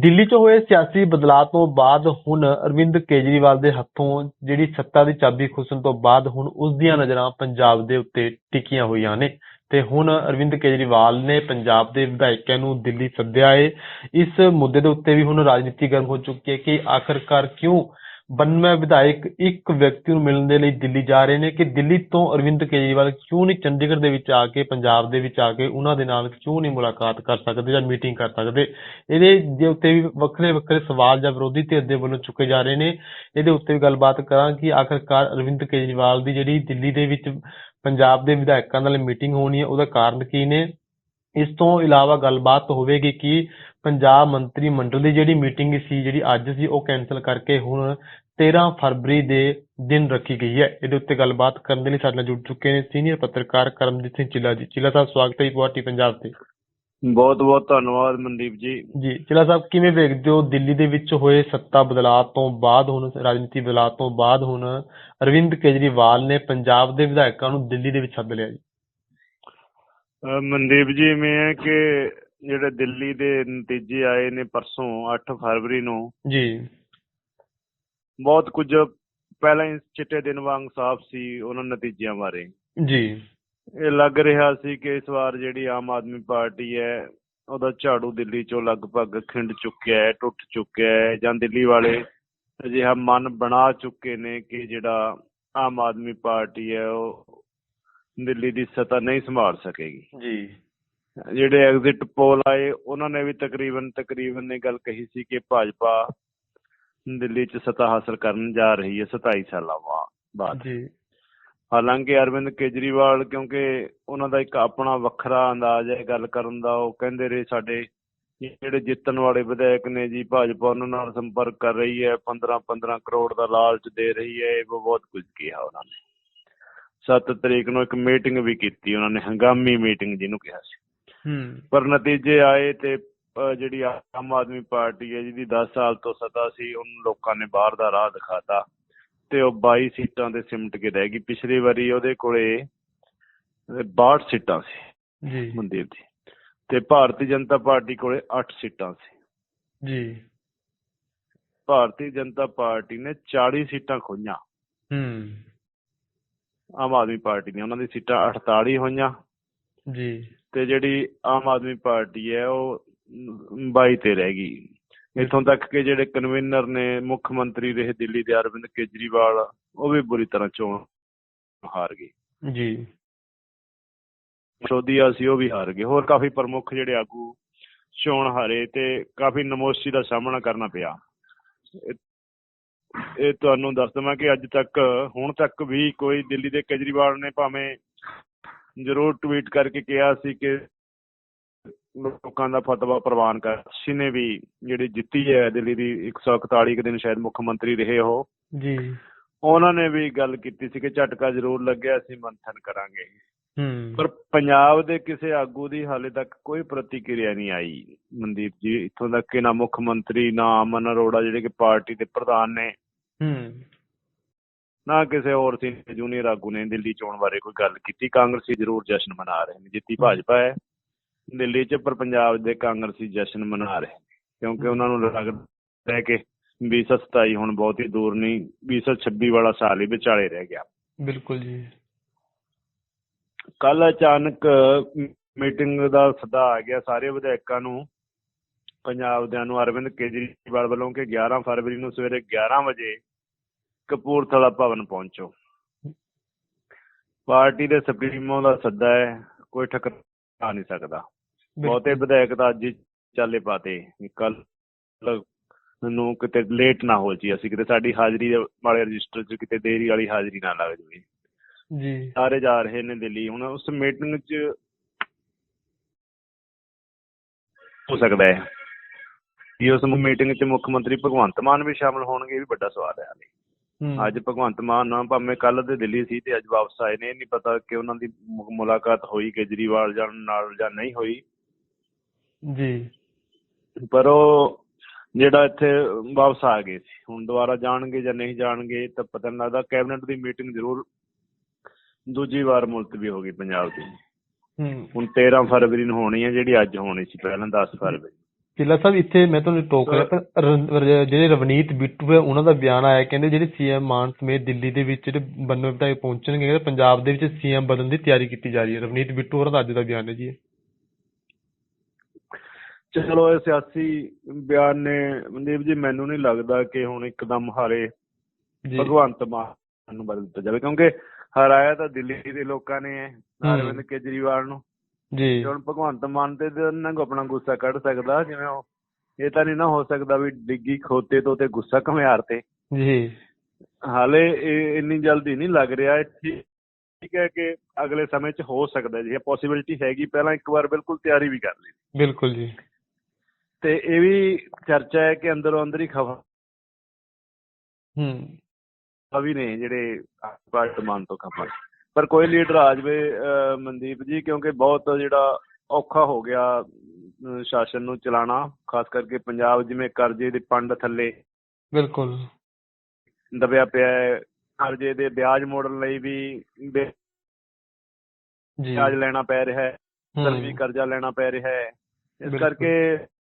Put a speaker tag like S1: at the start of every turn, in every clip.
S1: ਦਿੱਲੀ 'ਚ ਹੋਏ ਸਿਆਸੀ ਬਦਲਾਅ ਤੋਂ ਬਾਅਦ ਹੁਣ ਅਰਵਿੰਦ ਕੇਜਰੀਵਾਲ ਦੇ ਹੱਥੋਂ ਜਿਹੜੀ ਸੱਤਾ ਦੀ ਚਾਬੀ ਖੁੱਸਣ ਤੋਂ ਬਾਅਦ ਹੁਣ ਉਸ ਦੀਆਂ ਨਜ਼ਰਾਂ ਪੰਜਾਬ ਦੇ ਉੱਤੇ ਟਿਕੀਆਂ ਹੋਈਆਂ ਨੇ। ਤੇ ਹੁਣ ਅਰਵਿੰਦ ਕੇਜਰੀਵਾਲ ਨੇ ਪੰਜਾਬ ਦੇ ਵਿਧਾਇਕਾਂ ਨੂੰ ਦਿੱਲੀ ਸੱਦਿਆ ਏ। ਇਸ ਮੁੱਦੇ ਦੇ ਉੱਤੇ ਵੀ ਹੁਣ ਰਾਜਨੀਤੀ ਗਰਮ ਹੋ ਚੁੱਕੀ ਹੈ ਕਿ ਆਖਰਕਾਰ ਕਿਉਂ 92 ਵਿਧਾਇਕ ਇੱਕ ਵਿਅਕਤੀ ਨੂੰ ਮਿਲਣ ਦੇ ਲਈ ਦਿੱਲੀ ਜਾ ਰਹੇ ਨੇ ਕਿ ਦਿੱਲੀ ਤੋਂ ਅਰਵਿੰਦ ਕੇਜਰੀਵਾਲ ਕਿਉਂ ਨਹੀਂ ਚੰਡੀਗੜ੍ਹ ਦੇ ਵਿੱਚ ਆ ਕੇ, ਪੰਜਾਬ ਦੇ ਵਿੱਚ ਆ ਕੇ ਉਹਨਾਂ ਦੇ ਨਾਲ ਕਿਉਂ ਨਹੀਂ ਮੁਲਾਕਾਤ ਕਰ ਸਕਦੇ ਜਾਂ ਮੀਟਿੰਗ ਕਰ ਸਕਦੇ? ਇਹਦੇ ਦੇ ਉੱਤੇ ਵੀ ਵੱਖਰੇ ਵੱਖਰੇ ਸਵਾਲ ਜਾਂ ਵਿਰੋਧੀ ਧਿਰ ਦੇ ਵੱਲੋਂ ਚੁੱਕੇ ਜਾ ਰਹੇ ਨੇ। ਇਹਦੇ ਉੱਤੇ ਵੀ ਗੱਲਬਾਤ ਕਰਾਂ ਕਿ ਆਖਰਕਾਰ ਅਰਵਿੰਦ ਕੇਜਰੀਵਾਲ ਦੀ ਜਿਹੜੀ ਦਿੱਲੀ ਦੇ ਵਿੱਚ ਪੰਜਾਬ ਦੇ ਵਿਧਾਇਕਾਂ ਨਾਲ ਮੀਟਿੰਗ ਹੋਣੀ ਹੈ, ਉਹਦਾ ਕਾਰਨ ਕੀ ਨੇ? ਇਸ ਤੋਂ ਇਲਾਵਾ ਗੱਲਬਾਤ ਹੋਵੇਗੀ ਕਿ ਪੰਜਾਬ ਮੰਤਰੀ ਮੰਡਲ ਦੀ ਜਿਹੜੀ ਮੀਟਿੰਗ ਸੀ, ਜਿਹੜੀ ਅੱਜ ਸੀ, ਉਹ ਕੈਨਸਲ ਕਰਕੇ ਹੁਣ 13 ਫਰਵਰੀ ਦੇ ਦਿਨ ਰੱਖੀ ਗਈ ਹੈ। ਇਹਦੇ ਉੱਤੇ ਗੱਲਬਾਤ ਕਰਨ ਦੇ ਲਈ ਸਾਡੇ ਨਾਲ ਜੁੜ ਚੁੱਕੇ ਨੇ ਸੀਨੀਅਰ ਪੱਤਰਕਾਰ ਕਰਮਜੀਤ ਸਿੰਘ ਚਿੱਲਾ ਜੀ। ਚਿੱਲਾ ਸਾਹਿਬ ਸਵਾਗਤ ਹੈ ਜੀ ਪੁਆਟੀ ਪੰਜਾਬ ਤੇ।
S2: ਬਹੁਤ ਬਹੁਤ ਧੰਨਵਾਦ ਮਨਦੀਪ ਜੀ।
S1: ਜੀ ਚਿੱਲਾ ਸਾਹਿਬ ਕਿਵੇਂ ਵੇਖਦੇ ਹੋ ਦਿੱਲੀ ਦੇ ਵਿੱਚ ਹੋਏ ਸੱਤਾ ਬਦਲਾਅ ਤੋਂ ਬਾਅਦ ਹੁਣ ਰਾਜਨੀਤੀ ਬਦਲਾਅ ਤੋਂ ਬਾਅਦ ਹੁਣ ਅਰਵਿੰਦ ਕੇਜਰੀਵਾਲ ਨੇ ਪੰਜਾਬ ਦੇ ਵਿਧਾਇਕਾਂ ਨੂੰ ਦਿੱਲੀ ਦੇ ਵਿੱਚ ਸੱਦ ਲਿਆ ਜੀ?
S2: ਮਨਦੀਪ ਜੀ ਇਵੇਂ ਹੈ ਕਿ ਜਿਹੜੇ ਦਿੱਲੀ ਦੇ ਨਤੀਜੇ ਆਏ ਨੇ ਪਰਸੋਂ 8 ਫਰਵਰੀ ਨੂੰ
S1: ਜੀ।
S2: ਬਹੁਤ ਕੁਝ ਪਹਿਲਾਂ ਹੀ ਚਿੱਟੇ ਦਿਨ ਵਾਂਗ ਸਾਫ਼ ਸੀ ਉਹਨਾਂ ਨਤੀਜਿਆਂ ਬਾਰੇ।
S1: ਜੀ।
S2: ਇਹ ਲੱਗ ਰਿਹਾ ਸੀ ਕਿ ਇਸ ਵਾਰ ਜਿਹੜੀ ਆਮ ਆਦਮੀ ਪਾਰਟੀ ਹੈ ਉਹਦਾ ਝਾੜੂ ਦਿੱਲੀ ਚੋਂ ਲਗਭਗ ਖਿੰਡ ਚੁੱਕਿਆ ਹੈ ਟੁੱਟ ਚੁੱਕਿਆ ਹੈ ਜਾਂ ਦਿੱਲੀ ਵਾਲੇ ਅਜਿਹਾ ਮਨ ਬਣਾ ਚੁੱਕੇ ਨੇ ਕਿ ਜਿਹੜਾ ਆਮ ਆਦਮੀ ਪਾਰਟੀ ਹੈ ਉਹ ਦਿੱਲੀ ਦੀ ਸੱਤਾ ਨਹੀਂ ਸੰਭਾਲ ਸਕੇਗੀ।
S1: ਜੀ।
S2: ਜਿਹੜੇ ਐਗਜ਼ਿਟ ਪੋਲ ਆਏ ਉਹਨਾਂ ਨੇ ਵੀ ਤਕਰੀਬਨ ਤਕਰੀਬਨ ਇਹ ਗੱਲ ਕਹੀ ਸੀ ਕਿ ਭਾਜਪਾ ਦਿੱਲੀ 'ਚ ਸੱਤਾ ਹਾਸਲ ਕਰਨ ਜਾ ਰਹੀ ਹੈ 27 ਸਾਲਾਂ ਬਾਅਦ।
S1: ਜੀ।
S2: ਹਾਲਾਂਕਿ ਅਰਵਿੰਦ ਕੇਜਰੀਵਾਲ ਕਿਉਂਕਿ ਉਹਨਾਂ ਦਾ ਇੱਕ ਆਪਣਾ ਵੱਖਰਾ ਅੰਦਾਜ਼ ਹੈ ਗੱਲ ਕਰਨ ਦਾ ਉਹ ਕਹਿੰਦੇ ਰਹੇ ਸਾਡੇ ਜਿਹੜੇ ਜਿੱਤਣ ਵਾਲੇ ਵਿਧਾਇਕ ਨੇ ਜੀ ਭਾਜਪਾ ਉਹਨਾਂ ਨਾਲ ਸੰਪਰਕ ਕਰ ਰਹੀ ਹੈ 15 15 ਕਰੋੜ ਦਾ ਲਾਲਚ ਦੇ ਰਹੀ ਹੈ ਇਹ ਬਹੁਤ ਕੁਝ ਕਿਹਾ ਉਹਨਾਂ ਨੇ। 7 ਤਰੀਕ ਨੂੰ ਇੱਕ ਮੀਟਿੰਗ ਵੀ ਕੀਤੀ ਉਹਨਾਂ ਨੇ ਹੰਗਾਮੀ ਮੀਟਿੰਗ ਜਿਹਨੂੰ ਕਿਹਾ ਸੀ।
S1: ਹੂੰ।
S2: ਪਰ ਨਤੀਜੇ ਆਏ ਤੇ ਜਿਹੜੀ ਆਮ ਆਦਮੀ ਪਾਰਟੀ ਹੈ ਜਿਹਦੀ 10 ਸਾਲ ਤੋਂ ਸੱਤਾ ਸੀ ਉਹਨੂੰ ਲੋਕਾਂ ਨੇ ਬਾਹਰ ਦਾ ਰਾਹ ਦਿਖਾਤਾ ਤੇ ਉਹ 22 ਸੀਟਾਂ ਤੇ ਸਿਮਟ ਕੇ ਰਹਿ ਗਈ। ਪਿਛਲੀ ਵਾਰੀ ਉਹਦੇ ਕੋਲੇ ਅਹ, 62 ਸੀਟਾਂ ਸੀ
S1: ਜੀ।
S2: ਮਨਦੀਪ ਜੀ ਤੇ ਭਾਰਤੀ ਜਨਤਾ ਪਾਰਟੀ ਕੋਲੇ 8 ਸੀਟਾਂ ਸੀ।
S1: ਜੀ।
S2: ਭਾਰਤੀ ਜਨਤਾ ਪਾਰਟੀ ਨੇ 40 ਸੀਟਾਂ ਖੋਈਆਂ
S1: ਹੂੰ।
S2: ਆਮ ਆਦਮੀ ਪਾਰਟੀ ਨੇ ਉਹਨਾਂ ਦੀ ਸੀਟਾਂ 48 ਹੋਈਆਂ।
S1: ਜੀ।
S2: ਤੇ ਜਿਹੜੀ ਆਮ ਆਦਮੀ ਪਾਰਟੀ ਹੈ ਉਹ 22 ਤੇ ਰਹਿ ਗਈ। ਇਥੋਂ ਤੱਕ ਕਿ ਜਿਹੜੇ ਕਨਵੀਨਰ ਨੇ ਮੁੱਖ ਮੰਤਰੀ ਰਹੇ ਦਿੱਲੀ ਦੇ ਅਰਵਿੰਦ ਕੇਜਰੀਵਾਲ ਉਹ ਵੀ ਬੁਰੀ ਤਰ੍ਹਾਂ ਚੋਣ ਹਾਰ ਗਏ।
S1: ਜੀ।
S2: ਸ਼ੋਦੀਆ ਸੀ ਉਹ ਵੀ ਹਾਰ ਗਏ। ਹੋਰ ਕਾਫੀ ਪ੍ਰਮੁੱਖ ਜਿਹੜੇ ਆਗੂ ਚੋਣ ਹਾਰੇ ਤੇ ਕਾਫੀ ਨਮੋਸ਼ੀ ਦਾ ਸਾਹਮਣਾ ਕਰਨਾ ਪਿਆ। ਇਹ- ਇਹ ਤੁਹਾਨੂੰ ਦੱਸ ਦਵਾਂ ਕਿ ਅੱਜ ਤੱਕ ਹੁਣ ਤੱਕ ਵੀ ਕੋਈ ਦਿੱਲੀ ਦੇ ਕੇਜਰੀਵਾਲ ਨੇ ਭਾਵੇਂ ਜ਼ਰੂਰ ਟਵੀਟ ਕਰਕੇ ਕਿਹਾ ਸੀ ਕਿ ਲੋਕਾਂ ਦਾ ਫਤਵਾ ਪ੍ਰਵਾਨ ਕਰ ਸੀ ਨੇ ਵੀ ਜਿਹੜੀ ਜਿੱਤੀ ਹੈ ਦਿੱਲੀ ਦੀ 141 ਕੁ ਦਿਨ ਸ਼ਾਇਦ ਮੁੱਖ ਮੰਤਰੀ ਰਹੇ ਉਹ।
S1: ਜੀ।
S2: ਉਹਨਾਂ ਨੇ ਵੀ ਗੱਲ ਕੀਤੀ ਸੀ ਕਿ ਝਟਕਾ ਜ਼ਰੂਰ ਲੱਗਿਆ ਅਸੀਂ ਮੰਥਨ ਕਰਾਂਗੇ।
S1: ਹੂੰ।
S2: ਪਰ ਪੰਜਾਬ ਦੇ ਕਿਸੇ ਆਗੂ ਦੀ ਹਾਲੇ ਤੱਕ ਕੋਈ ਪ੍ਰਤੀਕਿਰਿਆ ਨਹੀਂ ਆਈ। ਮਨਦੀਪ ਜੀ ਇੱਥੋਂ ਤੱਕ ਕਿ ਨਾ ਮੁੱਖ ਮੰਤਰੀ ਨਾ ਅਮਨ ਅਰੋੜਾ ਜਿਹੜੇ ਕਿ ਪਾਰਟੀ ਦੇ ਪ੍ਰਧਾਨ ਨੇ।
S1: ਹੂੰ।
S2: ਨਾ ਕਿਸੇ ਹੋਰ ਸੀਨੀਅਰ ਜੂਨੀਅਰ ਆਗੂ ਨੇ ਦਿੱਲੀ ਚੋਣ ਬਾਰੇ ਕੋਈ ਗੱਲ ਕੀਤੀ। ਕਾਂਗਰਸੀ ਜ਼ਰੂਰ ਜਸ਼ਨ ਮਨਾ ਰਹੇ ਨੇ। ਜਿੱਤੀ ਭਾਜਪਾ ਹੈ। ਦਿੱਲੀ 'ਚ ਪਰ ਪੰਜਾਬ ਦੇ ਕਾਂਗਰਸੀ ਜਸ਼ਨ ਮਨਾ ਰਹੇ। ਕਿਉਂਕਿ ਉਹਨਾਂ ਨੂੰ ਲੱਗਦਾ ਹੈ ਕਿ 2027 ਹੁਣ ਬਹੁਤੀ ਦੂਰ ਨਹੀਂ 2026 ਵਾਲਾ ਸਾਲ ਹੀ ਵਿਚਾਲੇ ਰਹਿ ਗਿਆ।
S1: ਬਿਲਕੁਲ ਜੀ।
S2: ਕੱਲ ਅਚਾਨਕ ਮੀਟਿੰਗ ਦਾ ਸੱਦਾ ਆ ਗਿਆ ਸਾਰੇ ਵਿਧਾਇਕਾਂ ਨੂੰ ਪੰਜਾਬ ਦਿਆਂ ਨੂੰ ਅਰਵਿੰਦ ਕੇਜਰੀਵਾਲ ਵੱਲੋਂ ਕਿ 11 ਫਰਵਰੀ ਨੂੰ ਸਵੇਰੇ 11 ਵਜੇ ਕਪੂਰਥਲਾ ਭਵਨ ਪਹੁੰਚੋ। ਪਾਰਟੀ ਦੇ ਸੁਪਰੀਮੋ ਦਾ ਸੱਦਾ ਹੈ ਕੋਈ ਠਕਰਾ ਨਹੀਂ ਸਕਦਾ। ਬਹੁਤੇ ਵਿਧਾਇਕ ਤਾਂ ਅੱਜ ਚਾਲੇ ਪਾਤੇ ਕੱਲ ਨੂੰ ਕਿਤੇ ਲੇਟ ਨਾ ਹੋ ਜੀ। ਅਸੀਂ ਕਿਤੇ ਸਾਡੀ ਹਾਜ਼ਰੀ ਵਾਲੇ ਰਜਿਸਟਰ 'ਚ ਕਿਤੇ ਦੇਰੀ ਵਾਲੀ ਹਾਜ਼ਰੀ ਨਾ ਲੱਗ ਜਾਵੇ।
S1: ਜੀ।
S2: ਸਾਰੇ ਜਾ ਰਹੇ ਨੇ ਦਿੱਲੀ। ਹੁਣ ਉਸ ਮੀਟਿੰਗ 'ਚ ਹੋ ਸਕਦਾ ਹੈ। ਕਿ ਉਸ ਮੀਟਿੰਗ 'ਚ ਮੁੱਖ ਮੰਤਰੀ ਭਗਵੰਤ ਮਾਨ ਵੀ ਸ਼ਾਮਲ ਹੋਣਗੇ ਇਹ ਵੀ ਵੱਡਾ ਸਵਾਲ ਹੈ ਹਾਲੇ। ਅੱਜ ਭਗਵੰਤ ਮਾਨ ਨਾਲ ਭਾਵੇਂ ਕੱਲ ਦੇ ਦਿੱਲੀ ਸੀ ਤੇ ਅੱਜ ਵਾਪਸ ਆਏ ਨੇ ਇਹ ਨਹੀਂ ਪਤਾ ਕਿ ਉਹਨਾਂ ਦੀ ਮੁਲਾਕਾਤ ਹੋਈ ਕੇਜਰੀਵਾਲ ਜਾਂ ਨਾਲ ਜਾਂ ਨਹੀਂ ਹੋਈ।
S1: ਜੀ।
S2: ਪਰ ਉਹ ਜਿਹੜਾ ਇੱਥੇ ਵਾਪਸ ਆ ਗਏ ਸੀ ਹੁਣ ਦੁਬਾਰਾ ਜਾਣਗੇ ਜਾਂ ਨਹੀਂ ਜਾਣਗੇ ਤਾਂ ਪਤਾ ਨਹੀਂ ਲੱਗਦਾ। ਕੈਬਨਿਟ ਦੀ ਮੀਟਿੰਗ ਜ਼ਰੂਰ ਦੂਜੀ ਵਾਰ ਮੁਲਤਵੀ ਹੋ ਗਈ ਪੰਜਾਬ ਦੀ।
S1: ਹੂੰ।
S2: ਹੁਣ 13 ਫਰਵਰੀ ਨੂੰ ਹੋਣੀ ਹੈ ਜਿਹੜੀ ਅੱਜ ਹੋਣੀ ਸੀ ਪਹਿਲਾਂ 10 ਫਰਵਰੀ।
S1: ਚਿੱਲਾ ਸਾਹਿਬ ਇੱਥੇ ਮੈਂ ਤੁਹਾਨੂੰ ਟੋਕ ਰਿਹਾ ਪਰ ਰ- ਜਿਹੜੇ ਰਵਨੀਤ ਬਿੱਟੂ ਹੈ ਉਹਨਾਂ ਦਾ ਬਿਆਨ ਆਇਆ ਕਹਿੰਦੇ ਜਿਹੜੇ ਸੀਐਮ ਮਾਨ ਸਮੇਤ ਦਿੱਲੀ ਦੇ ਵਿੱਚ ਜਿਹੜੇ ਬੰਨੋ ਵਿਧਾਇਕ ਪਹੁੰਚਣਗੇ ਕਹਿੰਦੇ ਪੰਜਾਬ ਦੇ ਵਿੱਚ ਸੀਐਮ ਬਦਲਣ ਦੀ ਤਿਆਰੀ ਕੀਤੀ ਜਾ ਰਹੀ ਹੈ। ਰਵਨੀਤ ਬਿੱਟੂ ਹੋਰਾਂ ਦਾ ਅੱਜ ਦਾ ਬਿਆਨ ਹੈ ਜੀ ਇਹ।
S2: ਚਲੋ ਇਹ ਸਿਆਸੀ ਬਿਆਨ ਨੇ। ਮਨਦੀਪ ਜੀ ਮੈਨੂੰ ਨਹੀਂ ਲੱਗਦਾ ਕਿ ਹੁਣ ਇੱਕਦਮ ਹਾਰੇ
S1: ਜੀ।
S2: ਭਗਵੰਤ ਮਾਨ ਨੂੰ ਬਦਲ ਦਿੱਤਾ ਜਾਵੇ ਕਿਉਂਕਿ ਹਰਾਇਆ ਤਾਂ ਦਿੱਲੀ ਦੇ ਲੋਕਾਂ ਨੇ ਹੈ। ਅਰਵਿੰਦ ਕੇਜਰੀਵਾਲ ਨੂੰ।
S1: ਜੀ।
S2: ਹੁਣ ਭਗਵੰਤ ਮਾਨ ਤੇ ਕੋ ਆਪਣਾ ਗੁੱਸਾ ਕੱਢ ਸਕਦਾ ਜਿਵੇਂ ਉਹ ਇਹ ਤਾਂ ਨਹੀਂ ਨਾ ਹੋ ਸਕਦਾ ਵੀ ਡਿੱਗੀ ਖੋਤੇ ਤੋਂ ਤੇ ਗੁੱਸਾ ਘਮਿਆਰ ਤੇ।
S1: ਜੀ।
S2: ਹਾਲੇ ਇਹ ਇੰਨੀ ਜਲਦੀ ਨਹੀਂ ਲੱਗ ਰਿਹਾ ਠੀਕ ਹੈ ਕਿ ਅਗਲੇ ਸਮੇਂ 'ਚ ਹੋ ਸਕਦਾ ਜੀ ਇਹ ਪੋਸਿਬਿਲਿਟੀ ਹੈਗੀ ਪਹਿਲਾਂ ਇੱਕ ਵਾਰ ਬਿਲਕੁਲ ਤਿਆਰੀ ਵੀ ਕਰ ਲਈ।
S1: ਬਿਲਕੁਲ ਜੀ।
S2: ਤੇ ਇਹ ਵੀ ਚਰਚਾ ਹੈ ਕਿ ਅੰਦਰੋਂ ਅੰਦਰ ਹੀ ਖਬਰ
S1: ਹੂੰ।
S2: ਵੀ ਨੇ ਜਿਹੜੇ ਪਾਰਟਮਾਨ ਤੋਂ ਖਬਰ। ਪਰ ਕੋਈ ਲੀਡਰ ਆ ਜਾਵੇ ਮਨਦੀਪ ਜੀ ਕਿਉਂਕਿ ਬਹੁਤ ਜਿਹੜਾ ਔਖਾ ਹੋ ਗਿਆ ਸ਼ਾਸਨ ਨੂੰ ਚਲਾਉਣਾ ਖਾਸ ਕਰਕੇ ਪੰਜਾਬ ਜਿਵੇਂ ਕਰਜ਼ੇ ਦੇ ਪੰਡ ਥੱਲੇ
S1: ਬਿਲਕੁਲ।
S2: ਦਬਿਆ ਪਿਆ ਹੈ ਕਰਜ਼ੇ ਦੇ ਵਿਆਜ ਮੋੜਨ ਲਈ ਵੀ ਵਿਆਜ ਲੈਣਾ ਪੈ ਰਿਹਾ ਹੈ
S1: ਹੂੰ,
S2: ਸਰ ਵੀ ਕਰਜ਼ਾ ਲੈਣਾ ਪੈ ਰਿਹਾ ਹੈ। ਇਸ। ਕਰਕੇ